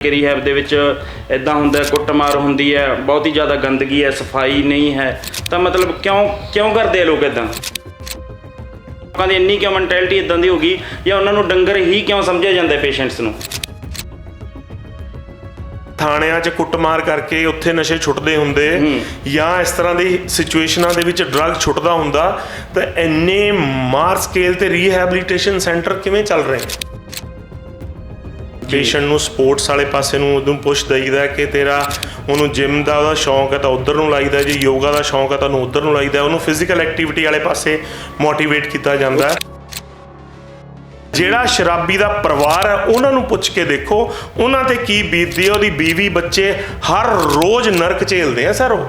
ਕਿ ਰੀਹੈਬ ਦੇ ਵਿੱਚ ਇਦਾਂ ਹੁੰਦਾ ਕੁੱਟਮਾਰ ਹੁੰਦੀ ਹੈ ਬਹੁਤ ਹੀ ਜ਼ਿਆਦਾ ਗੰਦਗੀ ਹੈ ਸਫ਼ਾਈ ਨਹੀਂ ਹੈ। ਤਾਂ ਮਤਲਬ ਕਿਉਂ ਕਿਉਂ ਕਰਦੇ ਆ ਲੋਕ ਇਦਾਂ ਲੋਕਾਂ ਦੀ ਇੰਨੀ ਕਿਉਂ ਮੈਂਟੈਲਿਟੀ ਇਦਾਂ ਦੀ ਹੋ ਗਈ ਜਾਂ ਉਹਨਾਂ ਨੂੰ ਡੰਗਰ ਹੀ ਕਿਉਂ ਸਮਝਿਆ ਜਾਂਦਾ ਹੈ ਪੇਸ਼ੈਂਟਸ ਨੂੰ? ਥਾਣਿਆਂ 'ਚ ਕੁੱਟਮਾਰ ਕਰਕੇ ਉੱਥੇ ਨਸ਼ੇ ਛੁੱਟਦੇ ਹੁੰਦੇ ਜਾਂ ਇਸ ਤਰ੍ਹਾਂ ਦੀ ਸਿਚੁਏਸ਼ਨਾਂ ਦੇ ਵਿੱਚ ਡਰੱਗ ਛੁੱਟਦਾ ਹੁੰਦਾ ਤਾਂ ਇੰਨੇ ਮਾਰ ਸਕੇਲ ਤੇ ਰੀਹੈਬਿਲਿਟੇਸ਼ਨ ਸੈਂਟਰ ਕਿਵੇਂ ਚੱਲ ਰਹੇ? ਪੇਸ਼ੈਂਟ ਨੂੰ ਸਪੋਰਟਸ ਵਾਲੇ ਪਾਸੇ ਨੂੰ ਉਹਨੂੰ ਪੁਸ਼ ਦਈਦਾ ਕਿ ਤੇਰਾ ਉਹਨੂੰ ਜਿਮ ਦਾ ਉਹਦਾ ਸ਼ੌਂਕ ਹੈ ਤਾਂ ਉਧਰ ਨੂੰ ਲਾਈਦਾ ਜੇ ਯੋਗਾ ਦਾ ਸ਼ੌਂਕ ਹੈ ਤਾਂ ਉਹਨੂੰ ਉਧਰ ਨੂੰ ਲਾਈਦਾ ਉਹਨੂੰ ਫਿਜ਼ੀਕਲ ਐਕਟੀਵਿਟੀ ਵਾਲੇ ਪਾਸੇ ਮੋਟੀਵੇਟ ਕੀਤਾ ਜਾਂਦਾ ਹੈ। ਜਿਹੜਾ ਸ਼ਰਾਬੀ ਦਾ ਪਰਿਵਾਰ ਹੈ ਉਹਨਾਂ ਨੂੰ ਪੁੱਛ ਕੇ ਦੇਖੋ ਉਹਨਾਂ ਤੇ ਕੀ ਬੀਤਦੀ ਹੈ ਉਹਦੀ ਬੀਵੀ ਬੱਚੇ ਹਰ ਰੋਜ਼ ਨਰਕ ਝੇਲਦੇ ਆ ਸਰ ਉਹ।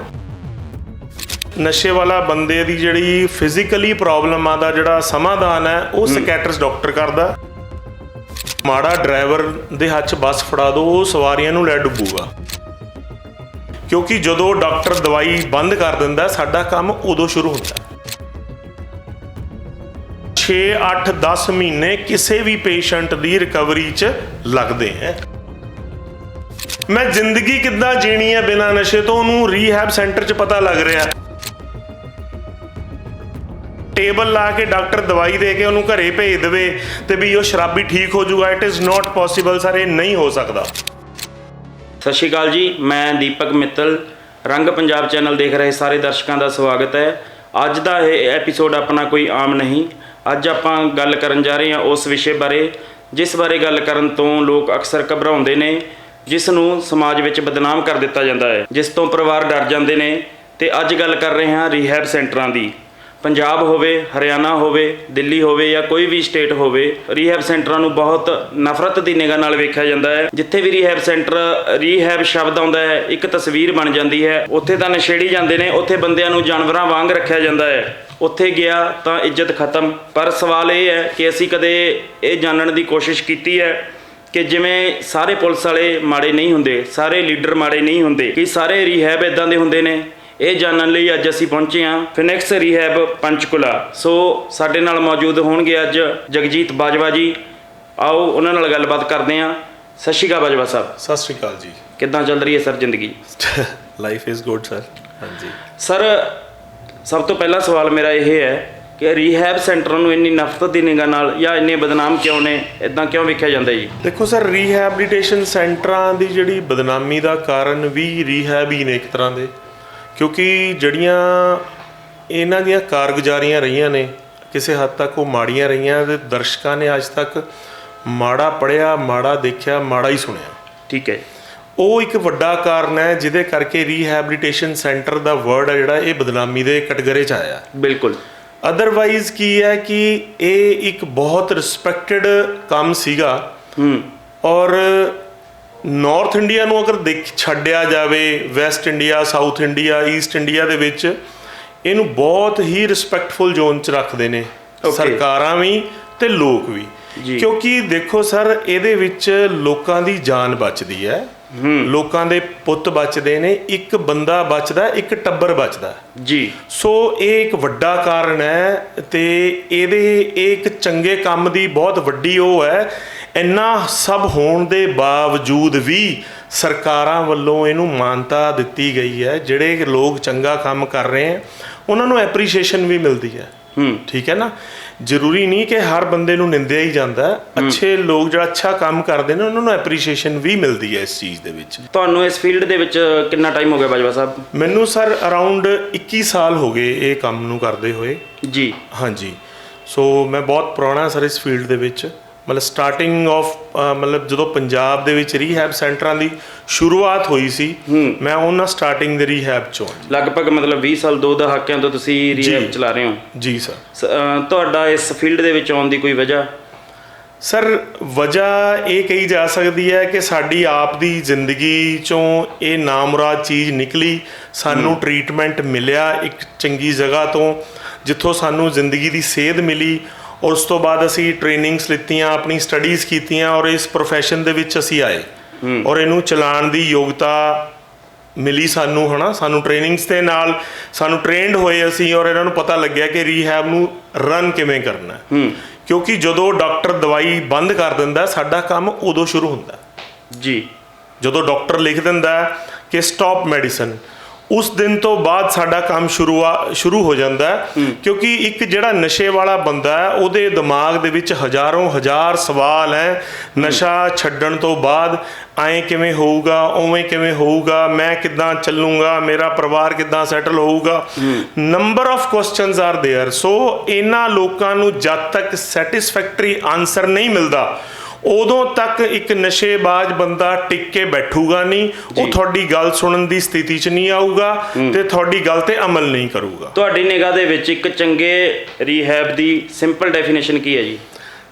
ਨਸ਼ੇ ਵਾਲਾ ਬੰਦੇ ਦੀ ਜਿਹੜੀ ਫਿਜ਼ੀਕਲੀ ਪ੍ਰੋਬਲਮਾਂ ਦਾ ਜਿਹੜਾ ਸਮਾਧਾਨ ਹੈ ਉਹ ਸਕੈਟਰਸ ਡਾਕਟਰ ਕਰਦਾ। ਮਾੜਾ ਡਰਾਈਵਰ ਦੇ ਹੱਥ 'ਚ ਬੱਸ ਫੜਾ ਦੋ, ਉਹ ਸਵਾਰੀਆਂ ਨੂੰ ਲੈ ਡੁੱਬੂਗਾ। ਕਿਉਂਕਿ ਜਦੋਂ ਡਾਕਟਰ ਦਵਾਈ ਬੰਦ ਕਰ ਦਿੰਦਾ, ਸਾਡਾ ਕੰਮ ਉਦੋਂ ਸ਼ੁਰੂ ਹੁੰਦਾ। 6 8 10 ਮਹੀਨੇ ਕਿਸੇ ਵੀ ਪੇਸ਼ੈਂਟ ਦੀ ਰਿਕਵਰੀ 'ਚ ਲੱਗਦੇ ਹੈ। ਮੈਂ ਜ਼ਿੰਦਗੀ ਕਿੱਦਾਂ ਜੀਣੀ ਹੈ ਬਿਨਾਂ ਨਸ਼ੇ ਤੋਂ? ਉਹਨੂੰ ਰੀਹੈਬ ਸੈਂਟਰ 'ਚ ਪਤਾ ਲੱਗ ਰਿਹਾ। ਟੇਬਲ ਲਾ ਕੇ ਡਾਕਟਰ ਦਵਾਈ ਦੇ ਕੇ ਉਹਨੂੰ ਘਰੇ ਭੇਜ ਦੇਵੇ ਤੇ ਵੀ ਉਹ ਸ਼ਰਾਬੀ ਠੀਕ ਹੋ ਜਾਊਗਾ it is not possible sir ਇਹ ਨਹੀਂ ਹੋ ਸਕਦਾ। ਸਤਿ ਸ਼੍ਰੀ ਅਕਾਲ ਜੀ, ਮੈਂ ਦੀਪਕ ਮਿੱਤਲ, ਰੰਗ ਪੰਜਾਬ ਚੈਨਲ ਦੇਖ ਰਹੇ ਸਾਰੇ ਦਰਸ਼ਕਾਂ ਦਾ ਸਵਾਗਤ ਹੈ। ਅੱਜ ਦਾ ਇਹ ਐਪੀਸੋਡ ਆਪਣਾ ਕੋਈ ਆਮ ਨਹੀਂ, ਅੱਜ ਆਪਾਂ ਗੱਲ ਕਰਨ ਜਾ ਰਹੇ ਹਾਂ ਉਸ ਵਿਸ਼ੇ ਬਾਰੇ, ਜਿਸ ਬਾਰੇ ਗੱਲ ਕਰਨ ਤੋਂ ਲੋਕ ਅਕਸਰ ਘਬਰਾਉਂਦੇ ਨੇ, ਜਿਸ ਨੂੰ ਸਮਾਜ ਵਿੱਚ ਬਦਨਾਮ ਕਰ ਦਿੱਤਾ ਜਾਂਦਾ ਹੈ, ਜਿਸ ਤੋਂ ਪਰਿਵਾਰ ਡਰ ਜਾਂਦੇ ਨੇ, ਤੇ ਅੱਜ ਗੱਲ ਕਰ ਰਹੇ ਹਾਂ ਰੀਹੈਬ ਸੈਂਟਰਾਂ ਦੀ। ਪੰਜਾਬ ਹੋਵੇ, ਹਰਿਆਣਾ ਹੋਵੇ, ਦਿੱਲੀ ਹੋਵੇ ਜਾਂ ਕੋਈ ਵੀ ਸਟੇਟ ਹੋਵੇ ਰੀਹੈਬ ਸੈਂਟਰਾਂ ਨੂੰ ਬਹੁਤ ਨਫ਼ਰਤ ਦੀ ਨਿਗਾਹ ਨਾਲ ਵੇਖਿਆ ਜਾਂਦਾ ਹੈ। ਜਿੱਥੇ ਵੀ ਰੀਹੈਬ ਸੈਂਟਰ ਰੀਹੈਬ ਸ਼ਬਦ ਆਉਂਦਾ ਹੈ, ਇੱਕ ਤਸਵੀਰ ਬਣ ਜਾਂਦੀ ਹੈ। ਉੱਥੇ ਤਾਂ ਨਸ਼ੇੜੀ ਜਾਂਦੇ ਨੇ, ਉੱਥੇ ਬੰਦਿਆਂ ਨੂੰ ਜਾਨਵਰਾਂ ਵਾਂਗ ਰੱਖਿਆ ਜਾਂਦਾ ਹੈ। ਉੱਥੇ ਗਿਆ ਤਾਂ ਇੱਜ਼ਤ ਖਤਮ। ਪਰ ਸਵਾਲ ਇਹ ਹੈ ਕਿ ਅਸੀਂ ਕਦੇ ਇਹ ਜਾਣਨ ਦੀ ਕੋਸ਼ਿਸ਼ ਕੀਤੀ ਹੈ ਕਿ ਜਿਵੇਂ ਸਾਰੇ ਪੁਲਿਸ ਵਾਲੇ ਮਾੜੇ ਨਹੀਂ ਹੁੰਦੇ, ਸਾਰੇ ਲੀਡਰ ਮਾੜੇ ਨਹੀਂ ਹੁੰਦੇ, ਕਿ ਸਾਰੇ ਰੀਹੈਬ ਇਦਾਂ ਦੇ ਹੁੰਦੇ ਨੇ? ਇਹ ਜਾਣਨ ਲਈ ਅੱਜ ਅਸੀਂ ਪਹੁੰਚੇ ਹਾਂ ਫਿਨਿਕਸ ਰੀਹੈਬ ਪੰਚਕੁਲਾ। ਸੋ ਸਾਡੇ ਨਾਲ ਮੌਜੂਦ ਹੋਣਗੇ ਅੱਜ ਜਗਜੀਤ ਬਾਜਵਾ ਜੀ। ਆਓ ਉਹਨਾਂ ਨਾਲ ਗੱਲਬਾਤ ਕਰਦੇ ਹਾਂ। ਸਤਿ ਸ਼੍ਰੀ ਅਕਾਲ ਬਾਜਵਾ ਸਾਹਿਬ। ਸਤਿ ਸ਼੍ਰੀ ਅਕਾਲ ਜੀ। ਕਿੱਦਾਂ ਚੱਲ ਰਹੀ ਹੈ ਸਰ ਜ਼ਿੰਦਗੀ? ਲਾਈਫ ਇਜ਼ ਗੁੱਡ ਸਰ ਹਾਂਜੀ। ਸਰ ਸਭ ਤੋਂ ਪਹਿਲਾ ਸਵਾਲ ਮੇਰਾ ਇਹ ਹੈ ਕਿ ਰੀਹੈਬ ਸੈਂਟਰਾਂ ਨੂੰ ਇੰਨੀ ਨਫ਼ਰਤ ਦੀ ਨਿਗਾਹ ਨਾਲ ਜਾਂ ਇੰਨੇ ਬਦਨਾਮ ਕਿਉਂ ਨੇ? ਇਦਾਂ ਕਿਉਂ ਵੇਖਿਆ ਜਾਂਦਾ ਜੀ? ਦੇਖੋ ਸਰ ਰੀਹੈਬਿਲਿਟੇਸ਼ਨ ਸੈਂਟਰਾਂ ਦੀ ਜਿਹੜੀ ਬਦਨਾਮੀ ਦਾ ਕਾਰਨ ਵੀ ਰੀਹੈਬ ਹੀ ਨੇ ਇੱਕ ਤਰ੍ਹਾਂ ਦੇ। ਕਿਉਂਕਿ ਜਿਹੜੀਆਂ ਇਹਨਾਂ ਦੀਆਂ ਕਾਰਗੁਜ਼ਾਰੀਆਂ ਰਹੀਆਂ ਨੇ ਕਿਸੇ ਹੱਦ ਤੱਕ ਉਹ ਮਾੜੀਆਂ ਰਹੀਆਂ ਤੇ ਦਰਸ਼ਕਾਂ ਨੇ ਅੱਜ ਤੱਕ ਮਾੜਾ ਪੜਿਆ ਮਾੜਾ ਦੇਖਿਆ ਮਾੜਾ ਹੀ ਸੁਣਿਆ। ਠੀਕ ਹੈ ਉਹ ਇੱਕ ਵੱਡਾ ਕਾਰਨ ਹੈ ਜਿਹਦੇ ਕਰਕੇ ਰੀਹੈਬਿਲਿਟੇਸ਼ਨ ਸੈਂਟਰ ਦਾ ਵਰਡ ਹੈ ਜਿਹੜਾ ਇਹ ਬਦਨਾਮੀ ਦੇ ਕੈਟਾਗਰੀ 'ਚ ਆਇਆ। ਬਿਲਕੁਲ। ਅਦਰਵਾਈਜ਼ ਕੀ ਹੈ ਕਿ ਇਹ ਇੱਕ ਬਹੁਤ ਰਿਸਪੈਕਟਡ ਕੰਮ ਸੀਗਾ ਹੂੰ। ਔਰ ਨਾਰਥ ਇੰਡੀਆ ਨੂੰ ਅਗਰ ਦੇਖ ਛੱਡਿਆ ਜਾਵੇ west India south India east India ਦੇ ਵਿੱਚ ਇਹਨੂੰ ਬਹੁਤ ਹੀ ਰਿਸਪੈਕਟਫੁਲ ਜ਼ੋਨ 'ਚ ਰੱਖਦੇ ਨੇ. ਸਰਕਾਰਾਂ ਵੀ ਤੇ ਲੋਕ ਵੀ। ਕਿਉਂਕਿ ਦੇਖੋ ਸਰ ਇਹਦੇ ਵਿੱਚ ਲੋਕਾਂ ਦੀ ਜਾਨ ਬਚਦੀ ਹੈ। ਲੋਕਾਂ ਦੇ ਪੁੱਤ ਬਚਦੇ ਨੇ ਇੱਕ ਬੰਦਾ ਬਚਦਾ ਇੱਕ ਟੱਬਰ ਬਚਦਾ। ਜੀ। ਸੋ ਇਹ ਇੱਕ ਵੱਡਾ ਕਾਰਨ ਹੈ ਤੇ ਇਹਦੇ ਇਹ ਇੱਕ ਚੰਗੇ ਕੰਮ ਦੀ ਬਹੁਤ ਵੱਡੀ ਉਹ ਹੈ। ਇੰਨਾ ਸਭ ਹੋਣ ਦੇ ਬਾਵਜੂਦ ਵੀ ਸਰਕਾਰਾਂ ਵੱਲੋਂ ਇਹਨੂੰ ਮਾਨਤਾ ਦਿੱਤੀ ਗਈ ਹੈ ਜਿਹੜੇ ਲੋਕ ਚੰਗਾ ਕੰਮ ਕਰ ਰਹੇ ਹੈ ਉਹਨਾਂ ਨੂੰ ਐਪਰੀਸ਼ੀਏਸ਼ਨ ਵੀ ਮਿਲਦੀ ਹੈ। ਹੂੰ। ਠੀਕ ਹੈ ਨਾ? ਜ਼ਰੂਰੀ ਨਹੀਂ ਕਿ ਹਰ ਬੰਦੇ ਨੂੰ ਨਿੰਦਿਆ ਹੀ ਜਾਂਦਾ ਹੈ। ਅੱਛੇ ਲੋਕ ਜਿਹੜਾ ਅੱਛਾ ਕੰਮ ਕਰਦੇ ਨੇ ਉਹਨਾਂ ਨੂੰ ਐਪਰੀਸ਼ੀਏਸ਼ਨ ਵੀ ਮਿਲਦੀ ਹੈ ਇਸ ਚੀਜ਼ ਦੇ ਵਿੱਚ। ਤੁਹਾਨੂੰ ਇਸ ਫੀਲਡ ਦੇ ਵਿੱਚ ਕਿੰਨਾ ਟਾਈਮ ਹੋ ਗਿਆ ਬਾਜਵਾ ਸਾਹਿਬ? ਮੈਨੂੰ ਸਰ ਅਰਾਊਂਡ 21 ਸਾਲ ਹੋ ਗਏ ਇਹ ਕੰਮ ਨੂੰ ਕਰਦੇ ਹੋਏ। ਜੀ। ਹਾਂਜੀ। ਸੋ ਮੈਂ ਬਹੁਤ ਪੁਰਾਣਾ ਸਰ ਇਸ ਫੀਲਡ ਦੇ ਵਿੱਚ। ਮਤਲਬ ਸਟਾਰਟਿੰਗ ਆਫ ਮਤਲਬ ਜਦੋਂ ਪੰਜਾਬ ਦੇ ਵਿੱਚ ਰੀਹੈਬ ਸੈਂਟਰਾਂ ਦੀ ਸ਼ੁਰੂਆਤ ਹੋਈ ਸੀ ਮੈਂ ਉਹਨਾਂ ਸਟਾਰਟਿੰਗ ਦੇ ਰੀਹੈਬ ਚੋਂ ਲਗਭਗ ਮਤਲਬ 20 ਸਾਲ ਦੋ ਦਹਾਕਿਆਂ ਤੋਂ ਤੁਸੀਂ ਰੀਹੈਬ ਚਲਾ ਰਹੇ ਹੋ। ਜੀ ਸਰ ਤੁਹਾਡਾ ਇਸ ਫੀਲਡ ਦੇ ਵਿੱਚ ਆਉਣ ਦੀ ਕੋਈ ਵਜ੍ਹਾ? ਸਰ ਵਜ੍ਹਾ ਇਹ ਕਹੀ ਜਾ ਸਕਦੀ ਹੈ ਕਿ ਸਾਡੀ ਆਪ ਦੀ ਜ਼ਿੰਦਗੀ ਚੋਂ ਇਹ ਨਾਮੁਰਾਦ ਚੀਜ਼ ਨਿਕਲੀ ਸਾਨੂੰ ਟ੍ਰੀਟਮੈਂਟ ਮਿਲਿਆ ਇੱਕ ਚੰਗੀ ਜਗ੍ਹਾ ਤੋਂ ਜਿੱਥੋਂ ਸਾਨੂੰ ਜ਼ਿੰਦਗੀ ਦੀ ਸੇਧ ਮਿਲੀ ਉਸ ਤੋਂ ਬਾਅਦ ਅਸੀਂ ਟ੍ਰੇਨਿੰਗਸ ਲਿੱਤੀਆਂ ਆਪਣੀ ਸਟੱਡੀਜ਼ ਕੀਤੀਆਂ ਔਰ ਇਸ profession ਦੇ ਵਿੱਚ ਅਸੀਂ ਆਏ। ਔਰ ਇਹਨੂੰ ਚਲਾਉਣ ਦੀ ਯੋਗਤਾ ਮਿਲੀ ਸਾਨੂੰ ਹਨਾ? ਸਾਨੂੰ ਟ੍ਰੇਨਿੰਗਸ ਦੇ ਨਾਲ ਸਾਨੂੰ ਟ੍ਰੇਨਡ ਹੋਏ ਅਸੀਂ ਔਰ ਇਹਨਾਂ ਨੂੰ ਪਤਾ ਲੱਗਿਆ ਕਿ ਰੀਹੈਬ ਨੂੰ ਰਨ ਕਿਵੇਂ ਕਰਨਾ। ਹੈ। ਕਿਉਂਕਿ ਜਦੋਂ ਡਾਕਟਰ ਦਵਾਈ ਬੰਦ ਕਰ ਦਿੰਦਾ ਸਾਡਾ ਕੰਮ ਉਦੋਂ ਸ਼ੁਰੂ ਹੁੰਦਾ। ਜੀ। ਜਦੋਂ ਡਾਕਟਰ ਲਿਖ ਦਿੰਦਾ ਕਿ ਸਟਾਪ ਮੈਡੀਸਨ ਉਸ ਦਿਨ ਤੋਂ ਬਾਅਦ ਸਾਡਾ ਕੰਮ ਸ਼ੁਰੂ ਆ ਸ਼ੁਰੂ ਹੋ ਜਾਂਦਾ ਹੈ ਕਿਉਂਕਿ ਇੱਕ ਜਿਹੜਾ ਨਸ਼ੇ ਵਾਲਾ ਬੰਦਾ ਹੈ ਉਹਦੇ ਦਿਮਾਗ ਦੇ ਵਿੱਚ ਹਜ਼ਾਰੋਂ ਹਜ਼ਾਰ ਸਵਾਲ ਹੈ ਨਸ਼ਾ ਛੱਡਣ ਤੋਂ ਬਾਅਦ ਐਂ ਕਿਵੇਂ ਹੋਊਗਾ ਉਵੇਂ ਕਿਵੇਂ ਹੋਊਗਾ ਮੈਂ ਕਿੱਦਾਂ ਚੱਲੂੰਗਾ ਮੇਰਾ ਪਰਿਵਾਰ ਕਿੱਦਾਂ ਸੈਟਲ ਹੋਊਗਾ number of questions are there so ਇਹਨਾਂ ਲੋਕਾਂ ਨੂੰ ਜਦ ਤੱਕ ਸੈਟੀਸਫੈਕਟਰੀ ਆਨਸਰ ਨਹੀਂ ਮਿਲਦਾ ਉਦੋਂ ਤੱਕ ਇੱਕ ਨਸ਼ੇਬਾਜ਼ ਬੰਦਾ ਟਿਕ ਕੇ ਬੈਠੂਗਾ ਨਹੀਂ ਉਹ ਤੁਹਾਡੀ ਗੱਲ ਸੁਣਨ ਦੀ ਸਥਿਤੀ 'ਚ ਨਹੀਂ ਆਊਗਾ ਤੇ ਤੁਹਾਡੀ ਗੱਲ ਤੇ ਅਮਲ ਨਹੀਂ ਕਰੂਗਾ। ਤੁਹਾਡੀ ਨਿਗਾਹ ਦੇ ਵਿੱਚ ਇੱਕ ਚੰਗੇ ਰੀਹੈਬ ਦੀ ਸਿੰਪਲ ਡੈਫੀਨੇਸ਼ਨ ਕੀ ਹੈ ਜੀ?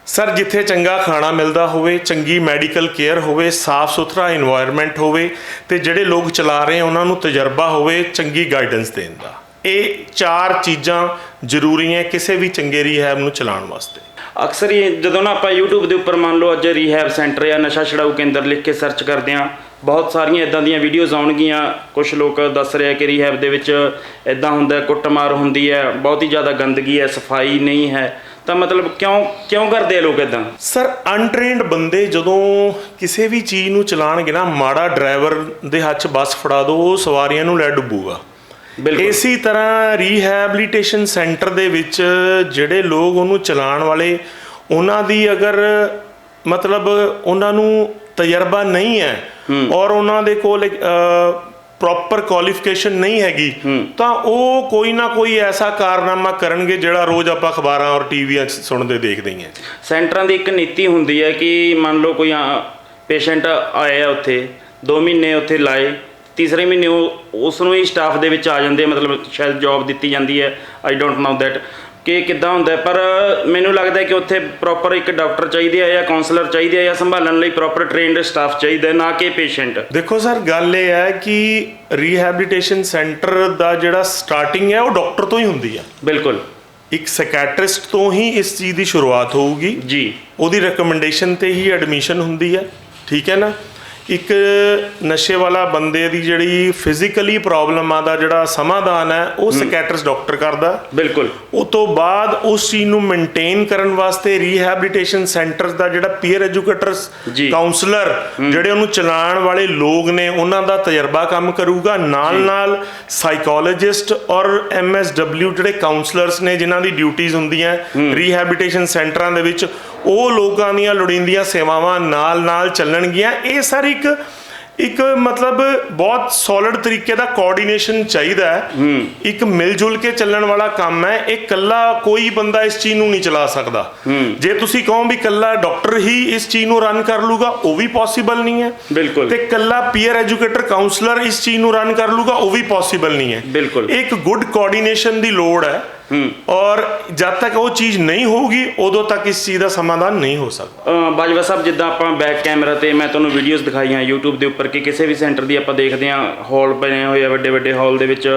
ਸਰ ਜਿੱਥੇ ਚੰਗਾ ਖਾਣਾ ਮਿਲਦਾ ਹੋਵੇ ਚੰਗੀ ਮੈਡੀਕਲ ਕੇਅਰ ਹੋਵੇ ਸਾਫ਼ ਸੁਥਰਾ এনवायरमेंट ਹੋਵੇ ਤੇ ਜਿਹੜੇ ਲੋਕ ਚਲਾ ਰਹੇ ਉਹਨਾਂ ਨੂੰ ਤਜਰਬਾ ਹੋਵੇ ਚੰਗੀ ਗਾਈਡੈਂਸ ਦੇਣ ਦਾ। ਇਹ ਚਾਰ ਚੀਜ਼ਾਂ ਜ਼ਰੂਰੀ ਹੈ ਕਿਸੇ ਵੀ ਚੰਗੇ ਰੀਹੈਬ ਨੂੰ ਚਲਾਉਣ ਵਾਸਤੇ। ਅਕਸਰ ਹੀ ਜਦੋਂ ਨਾ ਆਪਾਂ YouTube ਦੇ ਉੱਪਰ ਮੰਨ ਲਓ ਅੱਜ ਰੀਹੈਬ ਸੈਂਟਰ ਜਾਂ ਨਸ਼ਾ ਛਡਾਊ ਕੇਂਦਰ ਲਿਖ ਕੇ ਸਰਚ ਕਰਦੇ ਆ ਬਹੁਤ ਸਾਰੀਆਂ ਇਦਾਂ ਦੀਆਂ ਵੀਡੀਓਜ਼ ਆਉਣਗੀਆਂ। ਕੁਝ ਲੋਕ ਦੱਸ ਰਹੇ ਆ ਕਿ ਰੀਹੈਬ ਦੇ ਵਿੱਚ ਇਦਾਂ ਹੁੰਦਾ ਕੁੱਟਮਾਰ ਹੁੰਦੀ ਹੈ, ਬਹੁਤ ਹੀ ਜ਼ਿਆਦਾ ਗੰਦਗੀ ਹੈ, ਸਫ਼ਾਈ ਨਹੀਂ ਹੈ। ਤਾਂ ਮਤਲਬ ਕਿਉਂ ਕਿਉਂ ਕਰਦੇ ਆ ਲੋਕ ਇਦਾਂ ਸਰ ਅਨਟ੍ਰੇਨਡ ਬੰਦੇ ਜਦੋਂ ਕਿਸੇ ਵੀ ਚੀਜ਼ ਨੂੰ ਚਲਾਣਗੇ ਨਾ, ਮਾੜਾ ਡਰਾਈਵਰ ਦੇ ਹੱਥ 'ਚ ਬੱਸ ਫੜਾ ਦੋ, ਉਹ ਸਵਾਰੀਆਂ ਨੂੰ ਲੈ ਡੁੱਬੂਗਾ। ਇਸੇ ਤਰ੍ਹਾਂ ਰੀਹੈਬਿਲਿਟੇਸ਼ਨ ਸੈਂਟਰ ਦੇ ਵਿੱਚ ਜਿਹੜੇ ਲੋਕ ਉਹਨੂੰ ਚਲਾਉਣ ਵਾਲੇ ਉਹਨਾਂ ਦੀ ਅਗਰ ਮਤਲਬ ਉਹਨਾਂ ਨੂੰ ਤਜਰਬਾ ਨਹੀਂ ਹੈ ਔਰ ਉਹਨਾਂ ਦੇ ਕੋਲ ਪ੍ਰੋਪਰ ਕੁਆਲੀਫਿਕੇਸ਼ਨ ਨਹੀਂ ਹੈਗੀ ਤਾਂ ਉਹ ਕੋਈ ਨਾ ਕੋਈ ਐਸਾ ਕਾਰਨਾਮਾ ਕਰਨਗੇ ਜਿਹੜਾ ਰੋਜ਼ ਆਪਾਂ ਅਖਬਾਰਾਂ ਔਰ ਟੀਵੀਆਂ 'ਚ ਸੁਣਦੇ ਦੇਖਦੇ ਹੀ ਸੈਂਟਰਾਂ ਦੀ ਇੱਕ ਨੀਤੀ ਹੁੰਦੀ ਹੈ ਕਿ ਮੰਨ ਲਓ ਕੋਈ ਪੇਸ਼ੈਂਟ ਆਇਆ ਉੱਥੇ 2 ਮਹੀਨੇ ਉੱਥੇ ਲਾਏ ਤੀਸਰੇ ਮਹੀਨੇ ਉਹ ਉਸ ਨੂੰ ਹੀ ਸਟਾਫ ਦੇ ਵਿੱਚ ਆ ਜਾਂਦੇ ਆ, ਮਤਲਬ ਸ਼ਾਇਦ ਜੌਬ ਦਿੱਤੀ ਜਾਂਦੀ ਹੈ ਆਈ ਡੋਂਟ ਨੋ ਦੈਟ ਕਿ ਕਿੱਦਾਂ ਹੁੰਦਾ ਹੈ, ਪਰ ਮੈਨੂੰ ਲੱਗਦਾ ਹੈ ਕਿ ਉੱਥੇ ਪ੍ਰੋਪਰ ਇੱਕ ਡਾਕਟਰ ਚਾਹੀਦੇ ਆ ਜਾਂ ਕਾਉਂਸਲਰ ਚਾਹੀਦੇ ਆ ਜਾਂ ਸੰਭਾਲਣ ਲਈ ਪ੍ਰੋਪਰ ਟ੍ਰੇਨਡ ਸਟਾਫ ਚਾਹੀਦਾ ਹੈ, ਨਾ ਕਿ ਪੇਸ਼ੈਂਟ ਦੇਖੋ ਸਰ ਗੱਲ ਇਹ ਹੈ ਕਿ ਰੀਹੈਬਿਲਿਟੇਸ਼ਨ ਸੈਂਟਰ ਦਾ ਜਿਹੜਾ ਸਟਾਰਟਿੰਗ ਹੈ ਉਹ ਡਾਕਟਰ ਤੋਂ ਹੀ ਹੁੰਦੀ ਹੈ ਬਿਲਕੁਲ। ਇੱਕ ਸਾਈਕੈਟ੍ਰਿਸਟ ਤੋਂ ਹੀ ਇਸ ਚੀਜ਼ ਦੀ ਸ਼ੁਰੂਆਤ ਹੋਊਗੀ। ਜੀ। ਉਹਦੀ ਰეკਮੈਂਡੇਸ਼ਨ ਤੇ ਹੀ ਐਡਮਿਸ਼ਨ ਹੁੰਦੀ ਹੈ। ਠੀਕ ਹੈ ਨਾ? ਇੱਕ ਨਸ਼ੇ ਵਾਲਾ ਬੰਦੇ ਦੀ ਜਿਹੜੀ ਫਿਜ਼ੀਕਲੀ ਪ੍ਰੋਬਲਮਾਂ ਦਾ ਜਿਹੜਾ ਸਮਾਧਾਨ ਹੈ ਉਹ ਸਾਈਕੈਟ੍ਰਿਸਟ ਡਾਕਟਰ ਕਰਦਾ। ਬਿਲਕੁਲ। ਉਹ ਤੋਂ ਬਾਅਦ ਉਸ ਚੀਜ਼ ਨੂੰ ਮੇਨਟੇਨ ਕਰਨ ਵਾਸਤੇ ਰੀਹੈਬਿਲਿਟੇਸ਼ਨ ਸੈਂਟਰਸ ਦਾ ਜਿਹੜਾ ਪੀਅਰ ਐਜੂਕੇਟਰਸ। ਕਾਉਂਸਲਰ ਜਿਹੜੇ ਉਹਨੂੰ ਚਲਾਉਣ ਵਾਲੇ ਲੋਕ ਨੇ ਉਹਨਾਂ ਦਾ ਤਜਰਬਾ ਕੰਮ ਕਰੂਗਾ। ਨਾਲ ਨਾਲ ਸਾਈਕੋਲੋਜਿਸਟ ਔਰ ਐਮਐਸਡਬਲਯੂ ਜਿਹੜੇ ਕਾਉਂਸਲਰਸ ਨੇ ਜਿਨ੍ਹਾਂ ਦੀ ਡਿਊਟੀਆਂ ਹੁੰਦੀਆਂ ਰੀਹੈਬਿਲਿਟੇਸ਼ਨ ਸੈਂਟਰਾਂ ਦੇ ਵਿੱਚ ਉਹ ਲੋਕਾਂ ਦੀਆਂ ਲੋੜੀਂਦੀਆਂ ਸੇਵਾਵਾਂ ਨਾਲ ਨਾਲ ਚੱਲਣਗੀਆਂ। ਇਹ ਸਰ ਇੱਕ ਇੱਕ ਮਤਲਬ ਬਹੁਤ ਸੋਲਿਡ ਤਰੀਕੇ ਦਾ ਕੋਆਰਡੀਨੇਸ਼ਨ ਚਾਹੀਦਾ ਹੈ। ਇੱਕ ਮਿਲ ਜੁਲ ਕੇ ਚੱਲਣ ਵਾਲਾ ਕੰਮ ਹੈ। ਇਹ ਕੱਲਾ ਕੋਈ ਬੰਦਾ ਇਸ ਚੀਜ਼ ਨੂੰ ਨਹੀਂ ਚਲਾ ਸਕਦਾ। ਜੇ ਤੁਸੀਂ ਕਹੋ ਵੀ ਕੱਲਾ ਡਾਕਟਰ ਹੀ ਇਸ ਚੀਜ਼ ਨੂੰ ਰਨ ਕਰ ਲੂਗਾ ਉਹ ਵੀ ਪੋਸੀਬਲ ਨਹੀਂ ਹੈ। ਬਿਲਕੁਲ। ਤੇ ਕੱਲਾ ਪੀਅਰ ਐਜੂਕੇਟਰ ਕਾਉਂਸਲਰ ਇਸ ਚੀਜ਼ ਨੂੰ ਰਨ ਕਰ ਲੂਗਾ ਉਹ ਵੀ ਪੋਸੀਬਲ ਨਹੀਂ ਹੈ। ਬਿਲਕੁਲ। ਇੱਕ ਗੁੱਡ ਕੋਆਰਡੀਨੇਸ਼ਨ ਦੀ ਲੋੜ ਹੈ। ਔਰ ਜਦ ਤੱਕ ਉਹ ਚੀਜ਼ ਨਹੀਂ ਹੋਊਗੀ ਉਦੋਂ ਤੱਕ ਇਸ ਚੀਜ਼ ਦਾ ਸਮਾਧਾਨ ਨਹੀਂ ਹੋ ਸਕਦਾ। ਬਾਜਵਾ ਸਾਹਿਬ ਜਿੱਦਾਂ ਆਪਾਂ ਬੈਕ ਕੈਮਰਾ ਤੇ ਮੈਂ ਤੁਹਾਨੂੰ ਵੀਡੀਓਜ਼ ਦਿਖਾਈਆਂ YouTube ਦੇ ਉੱਪਰ ਕਿ ਕਿਸੇ ਵੀ ਸੈਂਟਰ ਦੀ ਆਪਾਂ ਦੇਖਦੇ ਹਾਂ ਹਾਲ ਬਣੇ ਹੋਏ ਆ ਵੱਡੇ ਵੱਡੇ ਹਾਲ ਦੇ ਵਿੱਚ